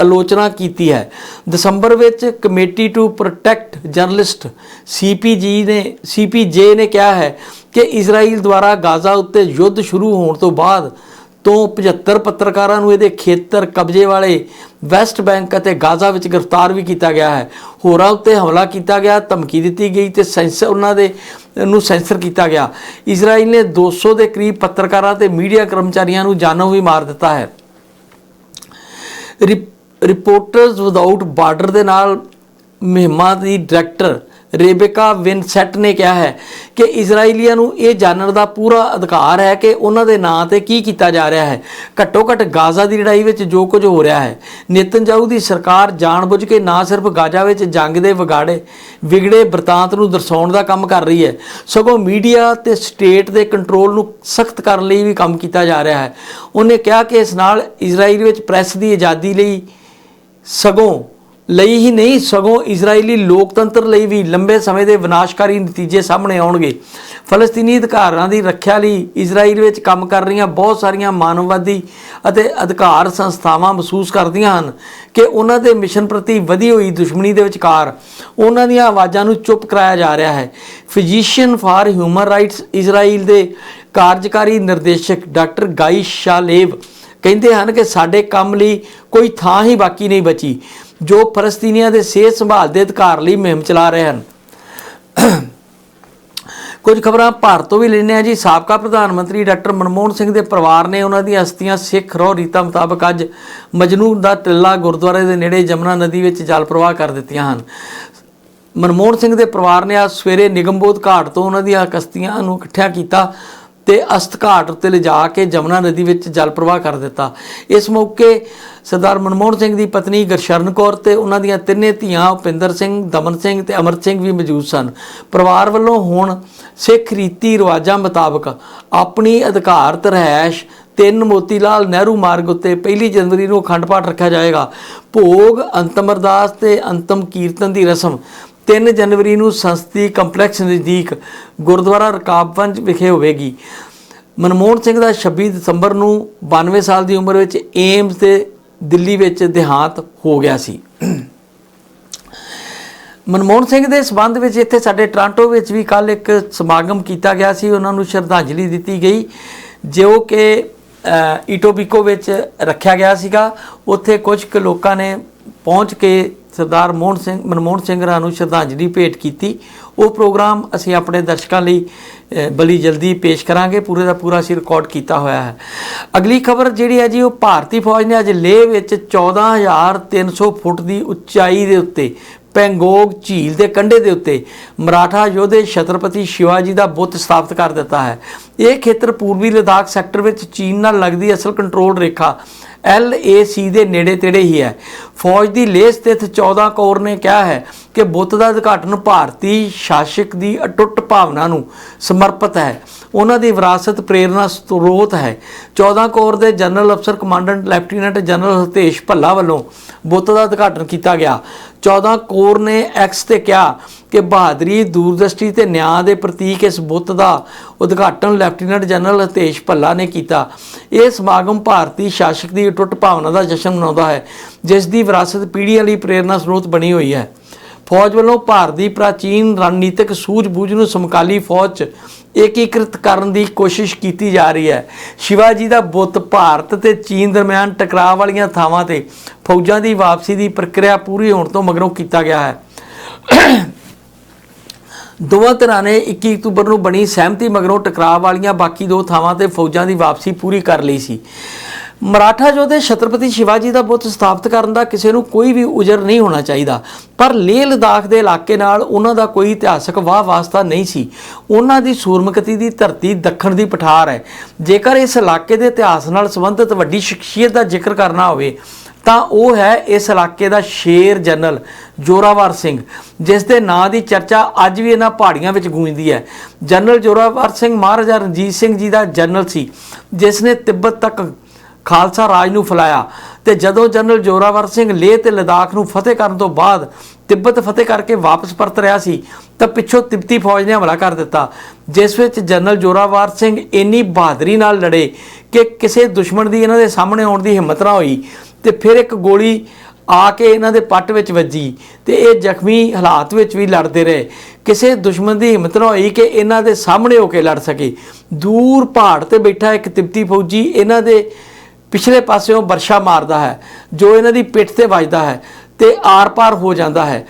Speaker 1: ਆਲੋਚਨਾ ਕੀਤੀ ਹੈ। ਦਸੰਬਰ ਵਿੱਚ committee to protect journalist CPG ਨੇ ਸੀਪੀਜੇ ਨੇ ਕਿਹਾ ਹੈ ਕਿ ਇਜ਼ਰਾਈਲ ਦੁਆਰਾ ਗਾਜ਼ਾ ਉੱਤੇ ਯੁੱਧ ਸ਼ੁਰੂ ਹੋਣ ਤੋਂ ਬਾਅਦ ਤੋਂ 75 ਪੱਤਰਕਾਰਾਂ ਨੂੰ ਇਹਦੇ ਖੇਤਰ ਕਬਜ਼ੇ ਵਾਲੇ ਵੈਸਟ ਬੈਂਕ ਅਤੇ ਗਾਜ਼ਾ ਵਿੱਚ ਗ੍ਰਿਫਤਾਰ ਵੀ ਕੀਤਾ ਗਿਆ ਹੈ। ਹੋਰਾਂ ਉੱਤੇ ਹਮਲਾ ਕੀਤਾ ਗਿਆ, ਧਮਕੀ ਦਿੱਤੀ ਗਈ ਤੇ ਸੈਂਸਰ ਉਹਨਾਂ ਦੇ ਨੂੰ ਸੈਂਸਰ ਕੀਤਾ ਗਿਆ। ਇਜ਼ਰਾਈਲ ਨੇ 200 ਦੇ ਕਰੀਬ ਪੱਤਰਕਾਰਾਂ ਤੇ ਮੀਡੀਆ ਕਰਮਚਾਰੀਆਂ ਨੂੰ ਜਾਨੋਂ ਵੀ ਮਾਰ ਦਿੱਤਾ ਹੈ। ਰਿਪੋਰਟਰਸ ਵਿਦਆਊਟ ਬਾਰਡਰ ਦੇ ਨਾਲ ਮੁਹਿੰਮਾਂ ਦੀ ਡਾਇਰੈਕਟਰ ਰੇਬੇਕਾ ਵਿਨਸੈਟ ਨੇ ਕਿਹਾ ਹੈ ਕਿ ਇਜ਼ਰਾਈਲੀਆਂ ਨੂੰ ਇਹ ਜਾਣਨ ਦਾ ਪੂਰਾ ਅਧਿਕਾਰ ਹੈ ਕਿ ਉਹਨਾਂ ਦੇ ਨਾਂ ਤੇ ਕੀ ਕੀਤਾ ਜਾ ਰਿਹਾ ਹੈ। ਘੱਟੋ ਘੱਟ ਗਾਜ਼ਾ ਦੀ ਲੜਾਈ ਵਿੱਚ ਜੋ ਕੁਝ ਹੋ ਰਿਹਾ ਹੈ। ਨੇਤਨਜਾਊ ਦੀ ਸਰਕਾਰ ਜਾਣਬੁੱਝ ਕੇ ਨਾ ਸਿਰਫ ਗਾਜ਼ਾ ਵਿੱਚ ਜੰਗ ਦੇ ਵਿਗਾੜੇ, ਵਿਗੜੇ ਬਰਤਾਂਤ ਨੂੰ ਦਰਸਾਉਣ ਦਾ ਕੰਮ ਕਰ ਰਹੀ ਹੈ। ਸਗੋਂ ਮੀਡੀਆ ਤੇ ਸਟੇਟ ਦੇ ਕੰਟਰੋਲ ਨੂੰ ਸਖਤ ਕਰਨ ਲਈ ਵੀ ਕੰਮ ਕੀਤਾ ਜਾ ਰਿਹਾ ਹੈ। ਉਹਨੇ ਕਿਹਾ ਕਿ ਇਸ ਨਾਲ ਇਜ਼ਰਾਈਲ ਵਿੱਚ ਪ੍ਰੈਸ ਦੀ ਆਜ਼ਾਦੀ ਲਈ ਸਗੋਂ ਲਈ ਹੀ ਨਹੀਂ, ਸਗੋਂ ਇਜ਼ਰਾਈਲੀ ਲੋਕਤੰਤਰ ਲਈ ਵੀ ਲੰਬੇ ਸਮੇਂ ਦੇ ਵਿਨਾਸ਼ਕਾਰੀ ਨਤੀਜੇ ਸਾਹਮਣੇ ਆਉਣਗੇ। ਫਲਸਤੀਨੀ ਅਧਿਕਾਰਾਂ ਦੀ ਰੱਖਿਆ ਲਈ ਇਜ਼ਰਾਈਲ ਵਿੱਚ ਕੰਮ ਕਰ ਰਹੀਆਂ ਬਹੁਤ ਸਾਰੀਆਂ ਮਾਨਵਵਾਦੀ ਅਤੇ ਅਧਿਕਾਰ ਸੰਸਥਾਵਾਂ ਮਹਿਸੂਸ ਕਰਦੀਆਂ ਹਨ ਕਿ ਉਹਨਾਂ ਦੇ ਮਿਸ਼ਨ ਪ੍ਰਤੀ ਵਧੀ ਹੋਈ ਦੁਸ਼ਮਣੀ ਦੇ ਵਿਚਕਾਰ ਉਹਨਾਂ ਦੀਆਂ ਆਵਾਜ਼ਾਂ ਨੂੰ ਚੁੱਪ ਕਰਾਇਆ ਜਾ ਰਿਹਾ ਹੈ। Physician for human rights Israel ਦੇ ਕਾਰਜਕਾਰੀ ਨਿਰਦੇਸ਼ਕ ਡਾਕਟਰ ਗਾਈ ਸ਼ਾਲੇਵ ਕਹਿੰਦੇ ਹਨ ਕਿ ਸਾਡੇ ਕੰਮ ਲਈ ਕੋਈ ਥਾਂ ਹੀ ਬਾਕੀ ਨਹੀਂ ਬਚੀ, ਜੋ ਫਲਸਤੀਨੀਆਂ ਦੇ ਸਿਹਤ ਸੰਭਾਲ ਦੇ ਅਧਿਕਾਰ ਲਈ ਮੁਹਿੰਮ ਚਲਾ ਰਹੇ ਹਨ। ਕੁਝ ਖਬਰਾਂ ਭਾਰਤ ਤੋਂ ਵੀ ਲੈਣੇ ਆ ਜੀ। ਸਾਬਕਾ ਪ੍ਰਧਾਨ ਮੰਤਰੀ ਡਾਕਟਰ ਮਨਮੋਹਨ ਸਿੰਘ ਦੇ ਪਰਿਵਾਰ ਨੇ ਉਹਨਾਂ ਦੀਆਂ ਅਸਥੀਆਂ ਸਿੱਖ ਰੋ ਰੀਤਾਂ ਮੁਤਾਬਕ ਅੱਜ ਮਜਨੂ ਦਾ ਟਿੱਲਾ ਗੁਰਦੁਆਰੇ ਦੇ ਨੇੜੇ ਜਮਨਾ ਨਦੀ ਵਿੱਚ ਜਲ ਪ੍ਰਵਾਹ ਕਰ ਦਿੱਤੀਆਂ ਹਨ। ਮਨਮੋਹਨ ਸਿੰਘ ਦੇ ਪਰਿਵਾਰ ਨੇ ਅੱਜ ਸਵੇਰੇ ਨਿਗਮਬੋਧ ਘਾਟ ਤੋਂ ਉਹਨਾਂ ਦੀਆਂ ਕਸ਼ਤੀਆਂ ਨੂੰ ਇਕੱਠਿਆ ਕੀਤਾ। ਤੇ ਅਸਤ ਘਾਟ ਉੱਤੇ ਲਿਜਾ ਕੇ ਜਮਨਾ ਨਦੀ ਵਿੱਚ ਜਲ ਪ੍ਰਵਾਹ ਕਰ ਦਿੱਤਾ। ਇਸ ਮੌਕੇ ਸਰਦਾਰ ਮਨਮੋਹਨ ਸਿੰਘ ਦੀ ਪਤਨੀ ਗਰਸ਼ਰਨ ਕੌਰ ਤੇ ਉਹਨਾਂ ਦੀਆਂ ਤਿੰਨੇ ਧੀਆਂ ਉਪਿੰਦਰ ਸਿੰਘ, ਦਮਨ ਸਿੰਘ ਤੇ ਅਮਰ ਸਿੰਘ ਵੀ ਮੌਜੂਦ ਸਨ। ਪਰਿਵਾਰ ਵੱਲੋਂ ਹੁਣ ਸਿੱਖ ਰੀਤੀ ਰਿਵਾਜਾਂ ਮੁਤਾਬਕ ਆਪਣੀ ਅਧਿਕਾਰਤ ਰਹਿائش ਤਿੰਨ ਮੋਤੀ ਲਾਲ ਨਹਿਰੂ ਮਾਰਗ ਉੱਤੇ 1 ਜਨਵਰੀ ਨੂੰ ਅਖੰਡ ਪਾਠ ਰੱਖਿਆ ਜਾਏਗਾ। ਭੋਗ, ਅੰਤਮ ਅਰਦਾਸ ਤੇ ਅੰਤਮ ਕੀਰਤਨ ਦੀ ਰਸਮ 3 ਜਨਵਰੀ ਨੂੰ ਸੰਸਦੀ ਕੰਪਲੈਕਸ ਨਜ਼ਦੀਕ ਗੁਰਦੁਆਰਾ ਰਕਾਬਗੰਜ ਵਿਖੇ ਹੋਵੇਗੀ। ਮਨਮੋਹਨ ਸਿੰਘ ਦਾ 26 ਦਸੰਬਰ ਨੂੰ 92 ਸਾਲ ਦੀ ਉਮਰ ਵਿੱਚ ਏਮਸ ਦੇ ਦਿੱਲੀ ਵਿੱਚ ਦੇਹਾਂਤ ਹੋ ਗਿਆ ਸੀ। ਮਨਮੋਹਨ ਸਿੰਘ ਦੇ ਸਬੰਧ ਵਿੱਚ ਇੱਥੇ ਸਾਡੇ ਟ੍ਰਾਂਟੋ ਵਿੱਚ ਵੀ ਕੱਲ ਇੱਕ ਸਮਾਗਮ ਕੀਤਾ ਗਿਆ ਸੀ। ਉਹਨਾਂ ਨੂੰ ਸ਼ਰਧਾਂਜਲੀ ਦਿੱਤੀ ਗਈ ਜੋ ਕਿ ਅ, ਵਿੱਚ ਰੱਖਿਆ ਗਿਆ ਸੀਗਾ। ਉੱਥੇ ਕੁਝ ਕੁ ਲੋਕਾਂ ਨੇ ਪਹੁੰਚ ਕੇ ਸਰਦਾਰ ਮੋਹਨ ਸਿੰਘ ਮਨਮੋਹਨ ਸਿੰਘ ਰਾਂ ਨੂੰ ਸ਼ਰਧਾਂਜਲੀ ਭੇਟ ਕੀਤੀ। ਉਹ ਪ੍ਰੋਗਰਾਮ ਅਸੀਂ ਆਪਣੇ ਦਰਸ਼ਕਾਂ ਲਈ ਅ, ਬੜੀ ਜਲਦੀ ਪੇਸ਼ ਕਰਾਂਗੇ। ਪੂਰੇ ਦਾ ਪੂਰਾ ਅਸੀਂ ਰਿਕਾਰਡ ਕੀਤਾ ਹੋਇਆ ਹੈ। ਅਗਲੀ ਖਬਰ ਜਿਹੜੀ ਹੈ ਜੀ ਉਹ ਭਾਰਤੀ ਫੌਜ ਨੇ ਅੱਜ ਲੇਹ ਵਿੱਚ 14300 ਫੁੱਟ ਦੀ ਉਚਾਈ ਦੇ ਉੱਤੇ ਪੈਂਗੋਂਗ ਝੀਲ ਦੇ ਕੰਢੇ ਦੇ ਉੱਤੇ ਮਰਾਠਾ ਯੋਧੇ ਛਤਰਪਤੀ ਸ਼ਿਵਾਜੀ ਦਾ ਬੁੱਤ ਸਥਾਪਿਤ ਕਰ ਦਿੱਤਾ ਹੈ। ਇਹ ਖੇਤਰ ਪੂਰਬੀ ਲਦਾਖ ਸੈਕਟਰ ਵਿੱਚ ਚੀਨ ਨਾਲ ਲੱਗਦੀ ਅਸਲ ਕੰਟਰੋਲ ਰੇਖਾ LAC ਦੇ ਨੇੜੇ ਤੇੜੇ ਹੀ ਹੈ। ਫੌਜ ਦੀ ਲੇਹ ਸਥਿਤ 14 ਕੋਰ ਨੇ ਕਿਹਾ ਹੈ ਕਿ ਬੁੱਤ ਦਾ ਉਦਘਾਟਨ ਭਾਰਤੀ ਸ਼ਾਸਕ ਦੀ ਅਟੁੱਟ ਭਾਵਨਾ ਨੂੰ ਸਮਰਪਿਤ ਹੈ। ਉਹਨਾਂ ਦੀ ਵਿਰਾਸਤ, ਪ੍ਰੇਰਣਾ, ਸਰੋਤ ਹੈ। 14 ਕੋਰ ਦੇ ਜਨਰਲ ਅਫਸਰ commandant lieutenant general Hitesh Bhalla ਵੱਲੋਂ ਬੁੱਤ ਦਾ ਉਦਘਾਟਨ ਕੀਤਾ ਗਿਆ। 14 ਕੋਰ ਨੇ ਐਕਸ ਤੇ ਕਿਹਾ ਕਿ ਬਹਾਦਰੀ, ਦੂਰਦ੍ਰਿਸ਼ਟੀ ਤੇ ਨਿਆਂ ਦੇ ਪ੍ਰਤੀਕ ਇਸ ਬੁੱਤ ਦਾ ਉਦਘਾਟਨ ਲੈਫਟੀਨੈਂਟ ਜਨਰਲ ਹਤੇਸ਼ ਭੱਲਾ ਨੇ ਕੀਤਾ। ਇਹ ਸਮਾਗਮ ਭਾਰਤੀ ਸ਼ਾਸਕ ਦੀ ਅਟੁੱਟ ਭਾਵਨਾ ਦਾ ਜਸ਼ਨ ਮਨਾਉਂਦਾ ਹੈ, ਜਿਸ ਦੀ ਵਿਰਾਸਤ ਪੀੜ੍ਹੀਆਂ ਲਈ ਪ੍ਰੇਰਣਾ ਸਰੋਤ ਬਣੀ ਹੋਈ ਹੈ। ਫੌਜ ਵੱਲੋਂ ਭਾਰਤ ਦੀ ਪ੍ਰਾਚੀਨ ਰਣਨੀਤਿਕ ਸੂਝ-ਬੂਝ ਨੂੰ ਸਮਕਾਲੀ ਫੌਜ 'ਚ ਏਕੀਕ੍ਰਿਤ ਕਰਨ ਦੀ ਕੋਸ਼ਿਸ਼ ਕੀਤੀ ਜਾ ਰਹੀ ਹੈ। ਸ਼ਿਵਾਜੀ ਦਾ ਬੁੱਤ ਭਾਰਤ ਤੇ ਚੀਨ ਦਰਮਿਆਨ ਟਕਰਾਅ ਵਾਲੀਆਂ ਥਾਵਾਂ ਤੇ ਫੌਜਾਂ ਦੀ ਵਾਪਸੀ ਦੀ ਪ੍ਰਕਿਰਿਆ ਪੂਰੀ ਹੋਣ ਤੋਂ ਮਗਰੋਂ ਕੀਤਾ ਗਿਆ ਹੈ। ਦੋਵਾਂ ਧਿਰਾਂ ਨੇ 21 ਅਕਤੂਬਰ ਨੂੰ ਬਣੀ ਸਹਿਮਤੀ ਮਗਰੋਂ ਟਕਰਾਅ ਵਾਲੀਆਂ ਬਾਕੀ ਦੋ ਥਾਵਾਂ ਤੇ ਫੌਜਾਂ ਦੀ ਵਾਪਸੀ ਪੂਰੀ ਕਰ ਲਈ ਸੀ। ਮਰਾਠਾ ਯੋਧੇ ਛਤਰਪਤੀ ਸ਼ਿਵਾਜੀ ਦਾ ਬੁੱਤ ਸਥਾਪਿਤ ਕਰਨ ਦਾ ਕਿਸੇ ਨੂੰ ਕੋਈ ਵੀ ਉਜਰ ਨਹੀਂ ਹੋਣਾ ਚਾਹੀਦਾ। ਪਰ ਲੇਹ ਲਦਾਖ ਦੇ ਇਲਾਕੇ ਨਾਲ ਉਹਨਾਂ ਦਾ ਕੋਈ ਇਤਿਹਾਸਕ ਵਾਹ ਵਾਸਤਾ ਨਹੀਂ ਸੀ। ਉਹਨਾਂ ਦੀ ਸੂਰਮਕਤੀ ਦੀ ਧਰਤੀ ਦੱਖਣ ਦੀ ਪਠਾਰ ਹੈ। ਜੇਕਰ ਇਸ ਇਲਾਕੇ ਦੇ ਇਤਿਹਾਸ ਨਾਲ ਸੰਬੰਧਿਤ ਵੱਡੀ ਸ਼ਖਸੀਅਤ ਦਾ ਜ਼ਿਕਰ ਕਰਨਾ ਹੋਵੇ, ਤਾਂ ਉਹ ਹੈ ਇਸ ਇਲਾਕੇ ਦਾ ਸ਼ੇਰ ਜਨਰਲ ਜੋਰਾਵਰ ਸਿੰਘ, ਜਿਸ ਦੇ ਨਾਂ ਦੀ ਚਰਚਾ ਅੱਜ ਵੀ ਇਹਨਾਂ ਪਹਾੜੀਆਂ ਵਿੱਚ ਗੂੰਜਦੀ ਹੈ। ਜਨਰਲ ਜੋਰਾਵਰ ਸਿੰਘ ਮਹਾਰਾਜਾ ਰਣਜੀਤ ਸਿੰਘ ਜੀ ਦਾ ਜਨਰਲ ਸੀ, ਜਿਸ ਨੇ ਤਿੱਬਤ ਤੱਕ ਖਾਲਸਾ ਰਾਜ ਨੂੰ ਫੈਲਾਇਆ ਤੇ ਜਦੋਂ ਜਨਰਲ ਜੋਰਾਵਰ ਸਿੰਘ ਲੇਹ ਤੇ ਲਦਾਖ ਨੂੰ ਫਤਿਹ ਕਰਨ ਤੋਂ ਬਾਅਦ ਤਿੱਬਤ ਫਤਿਹ ਕਰਕੇ ਵਾਪਸ ਪਰਤ ਰਿਹਾ ਸੀ, ਤਾਂ ਪਿੱਛੋਂ ਤਿੱਬਤੀ ਫੌਜ ਨੇ ਹਮਲਾ ਕਰ ਦਿੱਤਾ, ਜਿਸ ਵਿੱਚ ਜਨਰਲ ਜੋਰਾਵਰ ਸਿੰਘ ਇੰਨੀ ਬਹਾਦਰੀ ਨਾਲ ਲੜੇ ਕਿ ਕਿਸੇ ਦੁਸ਼ਮਣ ਦੀ ਇਹਨਾਂ ਦੇ ਸਾਹਮਣੇ ਆਉਣ ਦੀ ਹਿੰਮਤ ਨਾ ਹੋਈ ਤੇ ਫਿਰ ਇੱਕ ਗੋਲੀ ਆ ਕੇ ਇਹਨਾਂ ਦੇ ਪੱਟ ਵਿੱਚ ਵੱਜੀ ਤੇ ਇਹ ਜ਼ਖਮੀ ਹਾਲਾਤ ਵਿੱਚ ਵੀ ਲੜਦੇ ਰਹੇ। ਕਿਸੇ ਦੁਸ਼ਮਣ ਦੀ ਹਿੰਮਤ ਨਾ ਹੋਈ ਕਿ ਇਹਨਾਂ ਦੇ ਸਾਹਮਣੇ ਹੋ ਕੇ ਲੜ ਸਕੇ। ਦੂਰ ਪਹਾੜ ਤੇ ਬੈਠਾ ਇੱਕ ਤਿੱਬਤੀ ਫੌਜੀ ਇਹਨਾਂ ਦੇ ਪਿਛਲੇ ਪਾਸਿਓਂ ਵਰਸ਼ਾ ਮਾਰਦਾ ਹੈ, ਜੋ ਇਹਨਾਂ ਦੀ ਪਿੱਠ ਤੇ ਵੱਜਦਾ ਹੈ ਤੇ ਆਰ-ਪਾਰ ਹੋ ਜਾਂਦਾ ਹੈ।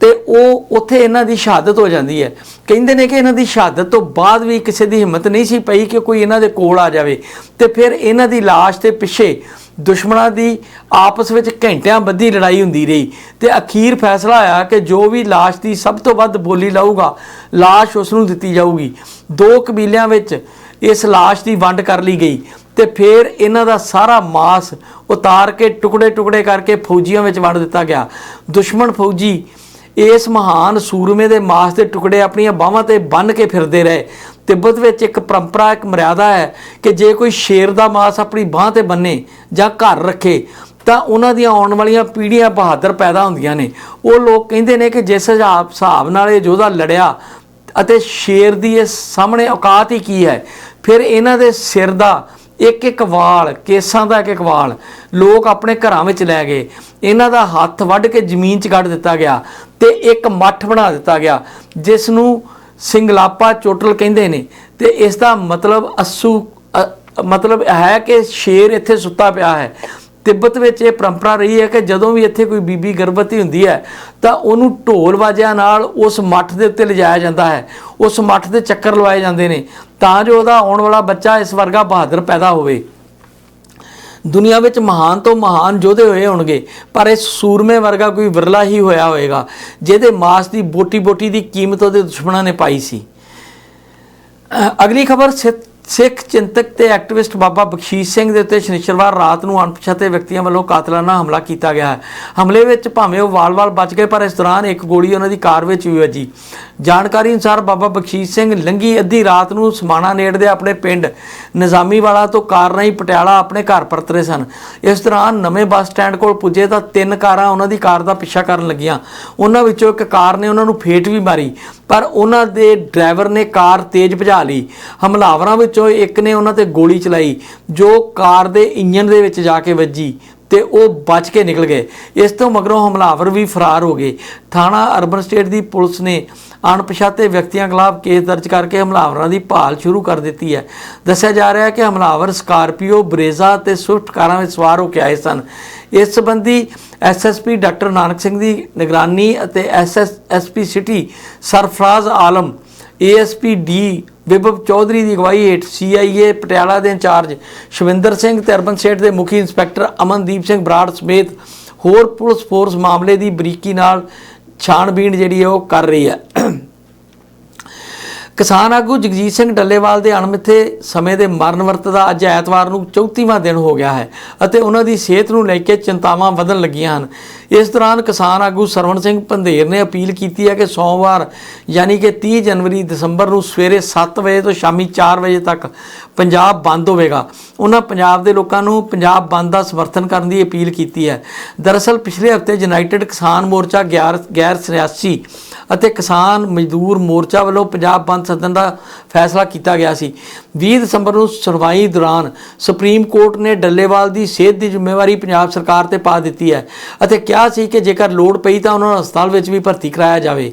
Speaker 1: ਤੇ ਉਹ ਉੱਥੇ ਇਹਨਾਂ ਦੀ ਸ਼ਹਾਦਤ ਹੋ ਜਾਂਦੀ ਹੈ। ਕਹਿੰਦੇ ਨੇ ਕਿ ਇਹਨਾਂ ਦੀ ਸ਼ਹਾਦਤ ਤੋਂ ਬਾਅਦ ਵੀ ਕਿਸੇ ਦੀ ਹਿੰਮਤ ਨਹੀਂ ਸੀ ਪਈ ਕਿ ਕੋਈ ਇਹਨਾਂ ਦੇ ਕੋਲ ਆ ਜਾਵੇ। ਤੇ ਫਿਰ ਇਹਨਾਂ ਦੀ ਲਾਸ਼ ਦੇ ਪਿੱਛੇ ਦੁਸ਼ਮਣਾਂ ਦੀ ਆਪਸ ਵਿੱਚ ਘੰਟਿਆਂ ਬੱਧੀ ਲੜਾਈ ਹੁੰਦੀ ਰਹੀ ਤੇ ਅਖੀਰ ਫੈਸਲਾ ਆਇਆ ਕਿ ਜੋ ਵੀ ਲਾਸ਼ ਦੀ ਸਭ ਤੋਂ ਵੱਧ ਬੋਲੀ ਲਾਊਗਾ, ਲਾਸ਼ ਉਸ ਨੂੰ ਦਿੱਤੀ ਜਾਊਗੀ। ਦੋ ਕਬੀਲਿਆਂ ਵਿੱਚ ਇਸ ਲਾਸ਼ ਦੀ ਵੰਡ ਕਰ ਲਈ ਗਈ। ਤੇ ਫਿਰ ਇਹਨਾਂ ਦਾ ਸਾਰਾ ਮਾਸ ਉਤਾਰ ਕੇ ਟੁਕੜੇ ਟੁਕੜੇ ਕਰਕੇ ਫੌਜੀਆਂ ਵਿੱਚ ਵੰਡ ਦਿੱਤਾ ਗਿਆ। ਦੁਸ਼ਮਣ ਫੌਜੀ ਇਸ ਮਹਾਨ ਸੂਰਮੇ ਦੇ ਮਾਸ ਦੇ ਟੁਕੜੇ ਆਪਣੀਆਂ ਬਾਹਾਂ ਤੇ ਬੰਨ੍ਹ ਕੇ ਫਿਰਦੇ ਰਹੇ। ਤਿੱਬਤ ਵਿੱਚ ਇੱਕ ਪਰੰਪਰਾ, ਇੱਕ ਮਰਿਆਦਾ ਹੈ ਕਿ ਜੇ ਕੋਈ ਸ਼ੇਰ ਦਾ ਮਾਸ ਆਪਣੀ ਬਾਹ ਤੇ ਬੰਨੇ ਜਾਂ ਘਰ ਰੱਖੇ, ਤਾਂ ਉਹਨਾਂ ਦੀਆਂ ਆਉਣ ਵਾਲੀਆਂ ਪੀੜ੍ਹੀਆਂ ਬਹਾਦਰ ਪੈਦਾ ਹੁੰਦੀਆਂ ਨੇ। ਉਹ ਲੋਕ ਕਹਿੰਦੇ ਨੇ ਕਿ ਜਿਸ ਹਿਸਾਬ ਹਿਸਾਬ ਨਾਲ ਇਹ ਯੋਧਾ ਲੜਿਆ ਅਤੇ ਸ਼ੇਰ ਦੀ ਇਸ ਸਾਹਮਣੇ ਔਕਾਤ ਹੀ ਕੀ ਹੈ? ਫਿਰ ਇਹਨਾਂ ਦੇ ਸਿਰ ਦਾ ਇੱਕ ਇੱਕ ਵਾਲ, ਕੇਸਾਂ ਦਾ ਇੱਕ ਇੱਕ ਵਾਲ, ਲੋਕ ਆਪਣੇ ਘਰਾਂ ਵਿੱਚ ਲੈ ਗਏ। ਇਹਨਾਂ ਦਾ ਹੱਥ ਵੱਢ ਕੇ ਜ਼ਮੀਨ 'ਚ ਕੱਢ ਦਿੱਤਾ ਗਿਆ ਤੇ ਇੱਕ ਮੱਠ ਬਣਾ ਦਿੱਤਾ ਗਿਆ ਜਿਸ ਨੂੰ ਸਿੰਗਲਾਪਾ ਚੋਟਲ ਕਹਿੰਦੇ ਨੇ। ਤੇ ਇਸ ਦਾ ਮਤਲਬ ਅਸੂ, ਅ- ਮਤਲਬ ਹੈ ਕਿ ਸ਼ੇਰ ਇੱਥੇ ਸੁੱਤਾ ਪਿਆ ਹੈ। ਤਿੱਬਤ ਵਿੱਚ ਇਹ ਪਰੰਪਰਾ ਰਹੀ ਹੈ ਕਿ ਜਦੋਂ ਵੀ ਇੱਥੇ ਕੋਈ ਬੀਬੀ ਗਰਭਵਤੀ ਹੁੰਦੀ ਹੈ, ਤਾਂ ਉਹਨੂੰ ਢੋਲ ਵਾਜਿਆਂ ਨਾਲ ਉਸ ਮੱਠ ਦੇ ਉੱਤੇ ਲਿਜਾਇਆ ਜਾਂਦਾ ਹੈ। ਉਸ ਮੱਠ ਦੇ ਚੱਕਰ ਲਵਾਏ ਜਾਂਦੇ ਨੇ। ਤਾਂ ਜੋ ਉਹਦਾ ਆਉਣ ਵਾਲਾ ਬੱਚਾ ਇਸ ਵਰਗਾ ਬਹਾਦਰ ਪੈਦਾ ਹੋਵੇ। ਦੁਨੀਆ ਵਿੱਚ ਮਹਾਨ ਤੋਂ ਮਹਾਨ ਯੋਧੇ ਹੋਏ ਹੋਣਗੇ, ਪਰ ਇਸ ਸੂਰਮੇ ਵਰਗਾ ਕੋਈ ਵਿਰਲਾ ਹੀ ਹੋਇਆ ਹੋਵੇਗਾ, ਜਿਹਦੇ ਮਾਸ ਦੀ ਬੋਟੀ ਬੋਟੀ ਦੀ ਕੀਮਤ ਉਹਦੇ ਦੁਸ਼ਮਣਾਂ ਨੇ ਪਾਈ ਸੀ। ਅਗਲੀ ਖਬਰ ਸਿੱਖ ਚਿੰਤਕ ਤੇ ਐਕਟਿਵਿਸਟ ਬਾਬਾ ਬਖਸ਼ੀਸ਼ ਸਿੰਘ ਦੇ ਉੱਤੇ ਸ਼ਨੀਚਰਵਾਰ ਰਾਤ ਨੂੰ ਅਣਪਛਾਤੇ ਵਿਅਕਤੀਆਂ ਵੱਲੋਂ ਕਾਤਲਾਨਾ ਹਮਲਾ ਕੀਤਾ ਗਿਆ ਹੈ। ਹਮਲੇ ਵਿੱਚ ਭਾਵੇਂ ਉਹ ਵਾਲ-ਵਾਲ ਬਚ ਗਏ, ਪਰ ਇਸ ਦੌਰਾਨ ਇੱਕ ਗੋਲੀ ਉਹਨਾਂ ਦੀ ਕਾਰ ਵਿੱਚ ਵੀ ਵੱਜੀ। ਜਾਣਕਾਰੀ ਅਨੁਸਾਰ ਬਾਬਾ ਬਖਸ਼ੀਸ਼ ਸਿੰਘ ਲੰਗੀ ਅੱਧੀ ਰਾਤ ਨੂੰ ਸਮਾਣਾ ਨੇੜ ਦੇ ਆਪਣੇ ਪਿੰਡ ਨਿਜ਼ਾਮੀਵਾਲਾ ਤੋਂ ਕਾਰ ਰਾਹੀਂ ਪਟਿਆਲਾ ਆਪਣੇ ਘਰ ਪਰਤਰੇ ਸਨ। ਇਸ ਦੌਰਾਨ ਨਵੇਂ ਬੱਸ ਸਟੈਂਡ ਕੋਲ ਪੁੱਜੇ ਤਾਂ ਤਿੰਨ ਕਾਰਾਂ ਉਹਨਾਂ ਦੀ ਕਾਰ ਦਾ ਪਿੱਛਾ ਕਰਨ ਲੱਗੀਆਂ। ਉਹਨਾਂ ਵਿੱਚੋਂ ਇੱਕ ਕਾਰ ਨੇ ਉਹਨਾਂ ਨੂੰ ਫੇਟ ਵੀ ਮਾਰੀ, ਪਰ ਉਹਨਾਂ ਦੇ ਡਰਾਈਵਰ ਨੇ ਕਾਰ ਤੇਜ਼ ਭਜਾ ਲਈ। ਹਮਲਾਵਰਾਂ ਵਿੱਚ ਇੱਕ ਨੇ ਉਹਨਾਂ ਤੇ ਗੋਲੀ ਚਲਾਈ, ਜੋ ਕਾਰ ਦੇ ਇੰਜਨ ਦੇ ਵਿੱਚ ਜਾ ਕੇ ਵੱਜੀ ਤੇ ਉਹ ਬਚ ਕੇ ਨਿਕਲ ਗਏ। ਇਸ ਤੋਂ ਮਗਰੋਂ ਹਮਲਾਵਰ ਵੀ ਫਰਾਰ ਹੋ ਗਏ। ਥਾਣਾ ਅਰਬਨ ਸਟੇਟ ਦੀ ਪੁਲਿਸ ਨੇ ਅਣਪਛਾਤੇ ਵਿਅਕਤੀਆਂ ਖਿਲਾਫ ਕੇਸ ਦਰਜ ਕਰਕੇ ਹਮਲਾਵਰਾਂ ਦੀ ਭਾਲ ਸ਼ੁਰੂ ਕਰ ਦਿੱਤੀ ਹੈ। ਦੱਸਿਆ ਜਾ ਰਿਹਾ ਹੈ ਕਿ ਹਮਲਾਵਰ ਸਕਾਰਪੀਓ, ਬਰੇਜ਼ਾ ਤੇ ਸਵਿਫਟ ਕਾਰਾਂ ਵਿੱਚ ਸਵਾਰ ਹੋ ਕੇ ਆਏ ਸਨ। ਇਸ ਸੰਬੰਧੀ ਐਸਐਸਪੀ ਡਾਕਟਰ ਨਾਨਕ ਸਿੰਘ ਦੀ ਨਿਗਰਾਨੀ ਅਤੇ SSP city Sarfaraz Alam ASP D Vibhav Chaudhary ਦੀ ਅਗਵਾਈ ਹੇਠ ਸੀਆਈਏ ਪਟਿਆਲਾ ਦੇ ਇੰਚਾਰਜ ਸ਼ਵਿੰਦਰ ਸਿੰਘ ਤੇ ਅਰਬਨ ਸਟੇਟ ਦੇ ਮੁਖੀ ਇੰਸਪੈਕਟਰ ਅਮਨਦੀਪ ਸਿੰਘ ਬਰਾੜ ਸਮੇਤ ਹੋਰ ਪੁਲਿਸ ਫੋਰਸ ਮਾਮਲੇ ਦੀ ਬਰੀਕੀ ਨਾਲ ਛਾਣਬੀਣ ਜਿਹੜੀ ਹੈ ਉਹ ਕਰ ਰਹੀ ਹੈ। ਕਿਸਾਨ ਆਗੂ ਜਗਜੀਤ ਸਿੰਘ ਡੱਲੇਵਾਲ ਦੇ ਅਣਮਿੱਥੇ ਸਮੇਂ ਦੇ ਮਰਨ ਵਰਤ ਦਾ ਅੱਜ ਐਤਵਾਰ ਨੂੰ 34ਵਾਂ ਦਿਨ ਹੋ ਗਿਆ ਹੈ ਅਤੇ ਉਹਨਾਂ ਦੀ ਸਿਹਤ ਨੂੰ ਲੈ ਕੇ ਚਿੰਤਾਵਾਂ ਵਧਣ ਲੱਗੀਆਂ ਹਨ। ਇਸ ਦੌਰਾਨ ਕਿਸਾਨ ਆਗੂ ਸਰਵਣ ਸਿੰਘ ਪੰਧੇਰ ਨੇ ਅਪੀਲ ਕੀਤੀ ਹੈ ਕਿ ਸੋਮਵਾਰ ਯਾਨੀ ਕਿ 30 ਜਨਵਰੀ ਦਸੰਬਰ ਨੂੰ ਸਵੇਰੇ 7 ਵਜੇ ਤੋਂ ਸ਼ਾਮੀ 4 ਵਜੇ ਤੱਕ ਪੰਜਾਬ ਬੰਦ ਹੋਵੇਗਾ। ਉਹਨਾਂ ਪੰਜਾਬ ਦੇ ਲੋਕਾਂ ਨੂੰ ਪੰਜਾਬ ਬੰਦ ਦਾ ਸਮਰਥਨ ਕਰਨ ਦੀ ਅਪੀਲ ਕੀਤੀ ਹੈ। ਦਰਅਸਲ ਪਿਛਲੇ ਹਫ਼ਤੇ ਯੂਨਾਈਟਿਡ ਕਿਸਾਨ ਮੋਰਚਾ ਗੈਰ ਗੈਰ ਸਿਆਸੀ ਅਤੇ ਕਿਸਾਨ ਮਜ਼ਦੂਰ ਮੋਰਚਾ ਵੱਲੋਂ ਪੰਜਾਬ ਬੰਦ ਸੱਦਣ ਦਾ ਫੈਸਲਾ ਕੀਤਾ ਗਿਆ ਸੀ। 20 ਦਸੰਬਰ ਨੂੰ ਸੁਣਵਾਈ ਦੌਰਾਨ ਸੁਪਰੀਮ ਕੋਰਟ ਨੇ ਡੱਲੇਵਾਲ ਦੀ ਸਿਹਤ ਦੀ ਜ਼ਿੰਮੇਵਾਰੀ ਪੰਜਾਬ ਸਰਕਾਰ ਤੇ ਪਾ ਦਿੱਤੀ ਹੈ ਅਤੇ ਕਿਹਾ ਸੀ ਕਿ ਜੇਕਰ ਲੋੜ ਪਈ ਤਾਂ ਉਹਨਾਂ ਨੂੰ ਹਸਪਤਾਲ ਵਿੱਚ ਵੀ ਭਰਤੀ ਕਰਾਇਆ ਜਾਵੇ।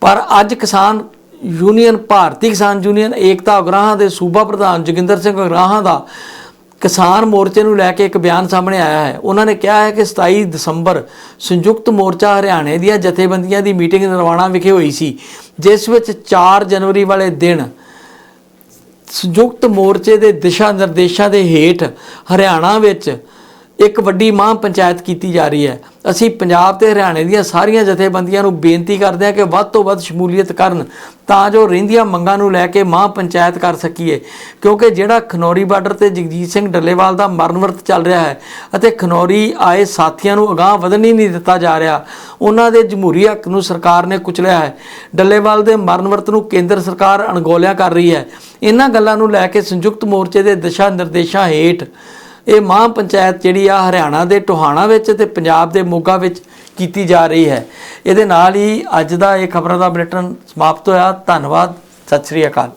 Speaker 1: ਪਰ ਅੱਜ ਕਿਸਾਨ ਯੂਨੀਅਨ, ਭਾਰਤੀ ਕਿਸਾਨ ਯੂਨੀਅਨ ਏਕਤਾ ਉਗਰਾਹਾਂ ਦੇ ਸੂਬਾ ਪ੍ਰਧਾਨ ਜੋਗਿੰਦਰ ਸਿੰਘ ਉਗਰਾਹਾਂ ਦਾ ਕਿਸਾਨ ਮੋਰਚੇ ਨੂੰ ਲੈ ਕੇ ਇੱਕ ਬਿਆਨ ਸਾਹਮਣੇ ਆਇਆ ਹੈ। ਉਹਨਾਂ ਨੇ ਕਿਹਾ ਹੈ ਕਿ 27 ਦਸੰਬਰ ਸੰਯੁਕਤ ਮੋਰਚਾ ਹਰਿਆਣੇ ਦੀਆਂ ਜਥੇਬੰਦੀਆਂ ਦੀ ਮੀਟਿੰਗ ਨਰਵਾਣਾ ਵਿਖੇ ਹੋਈ ਸੀ, ਜਿਸ ਵਿੱਚ 4 ਜਨਵਰੀ ਵਾਲੇ ਦਿਨ ਸੰਯੁਕਤ ਮੋਰਚੇ ਦੇ ਦਿਸ਼ਾ ਨਿਰਦੇਸ਼ਾਂ ਦੇ ਹੇਠ ਹਰਿਆਣਾ ਵਿੱਚ ਇੱਕ ਵੱਡੀ ਮਹਾਂ ਪੰਚਾਇਤ ਕੀਤੀ ਜਾ ਰਹੀ ਹੈ। ਅਸੀਂ ਪੰਜਾਬ ਤੇ ਹਰਿਆਣੇ ਦੀਆਂ ਸਾਰੀਆਂ ਜਥੇਬੰਦੀਆਂ ਨੂੰ ਬੇਨਤੀ ਕਰਦੇ ਹਾਂ ਕਿ ਵੱਧ ਤੋਂ ਵੱਧ ਸ਼ਮੂਲੀਅਤ ਕਰਨ, ਤਾਂ ਜੋ ਰਹਿੰਦੀਆਂ ਮੰਗਾਂ ਨੂੰ ਲੈ ਕੇ ਮਹਾਂ ਪੰਚਾਇਤ ਕਰ ਸਕੀਏ। ਕਿਉਂਕਿ ਜਿਹੜਾ ਖਨੌਰੀ ਬਾਰਡਰ ਤੇ ਜਗਜੀਤ ਸਿੰਘ ਡੱਲੇਵਾਲ ਦਾ ਮਰਨ ਵਰਤ ਚੱਲ ਰਿਹਾ ਹੈ ਅਤੇ ਖਨੌਰੀ ਆਏ ਸਾਥੀਆਂ ਨੂੰ ਅਗਾਹ ਵਧਣ ਹੀ ਨਹੀਂ ਦਿੱਤਾ ਜਾ ਰਿਹਾ, ਉਹਨਾਂ ਦੇ ਜਮਹੂਰੀ ਹੱਕ ਨੂੰ ਸਰਕਾਰ ਨੇ ਕੁਚਲਿਆ ਹੈ। ਡੱਲੇਵਾਲ ਦੇ ਮਰਨ ਵਰਤ ਨੂੰ ਕੇਂਦਰ ਸਰਕਾਰ ਅਣਗੌਲਿਆ ਕਰ ਰਹੀ ਹੈ। ਇਹਨਾਂ ਗੱਲਾਂ ਨੂੰ ਲੈ ਕੇ ਸੰਯੁਕਤ ਮੋਰਚੇ ਦੇ ਦਿਸ਼ਾ ਨਿਰਦੇਸ਼ਾਂ ਹੇਠ ਇਹ ਮਹਾਂ ਪੰਚਾਇਤ ਜਿਹੜੀ ਆ ਹਰਿਆਣਾ ਦੇ ਟੋਹਾਣਾ ਵਿੱਚ ਤੇ ਪੰਜਾਬ ਦੇ ਮੋਗਾ ਵਿੱਚ ਕੀਤੀ ਜਾ ਰਹੀ ਹੈ। ਇਹਦੇ ਨਾਲ ਹੀ ਅੱਜ ਦਾ ਇਹ ਖਬਰਾਂ ਦਾ ਬੁਲੇਟਿਨ ਸਮਾਪਤ ਹੋਇਆ। ਧੰਨਵਾਦ। ਸਤਿ ਸ੍ਰੀ ਅਕਾਲ।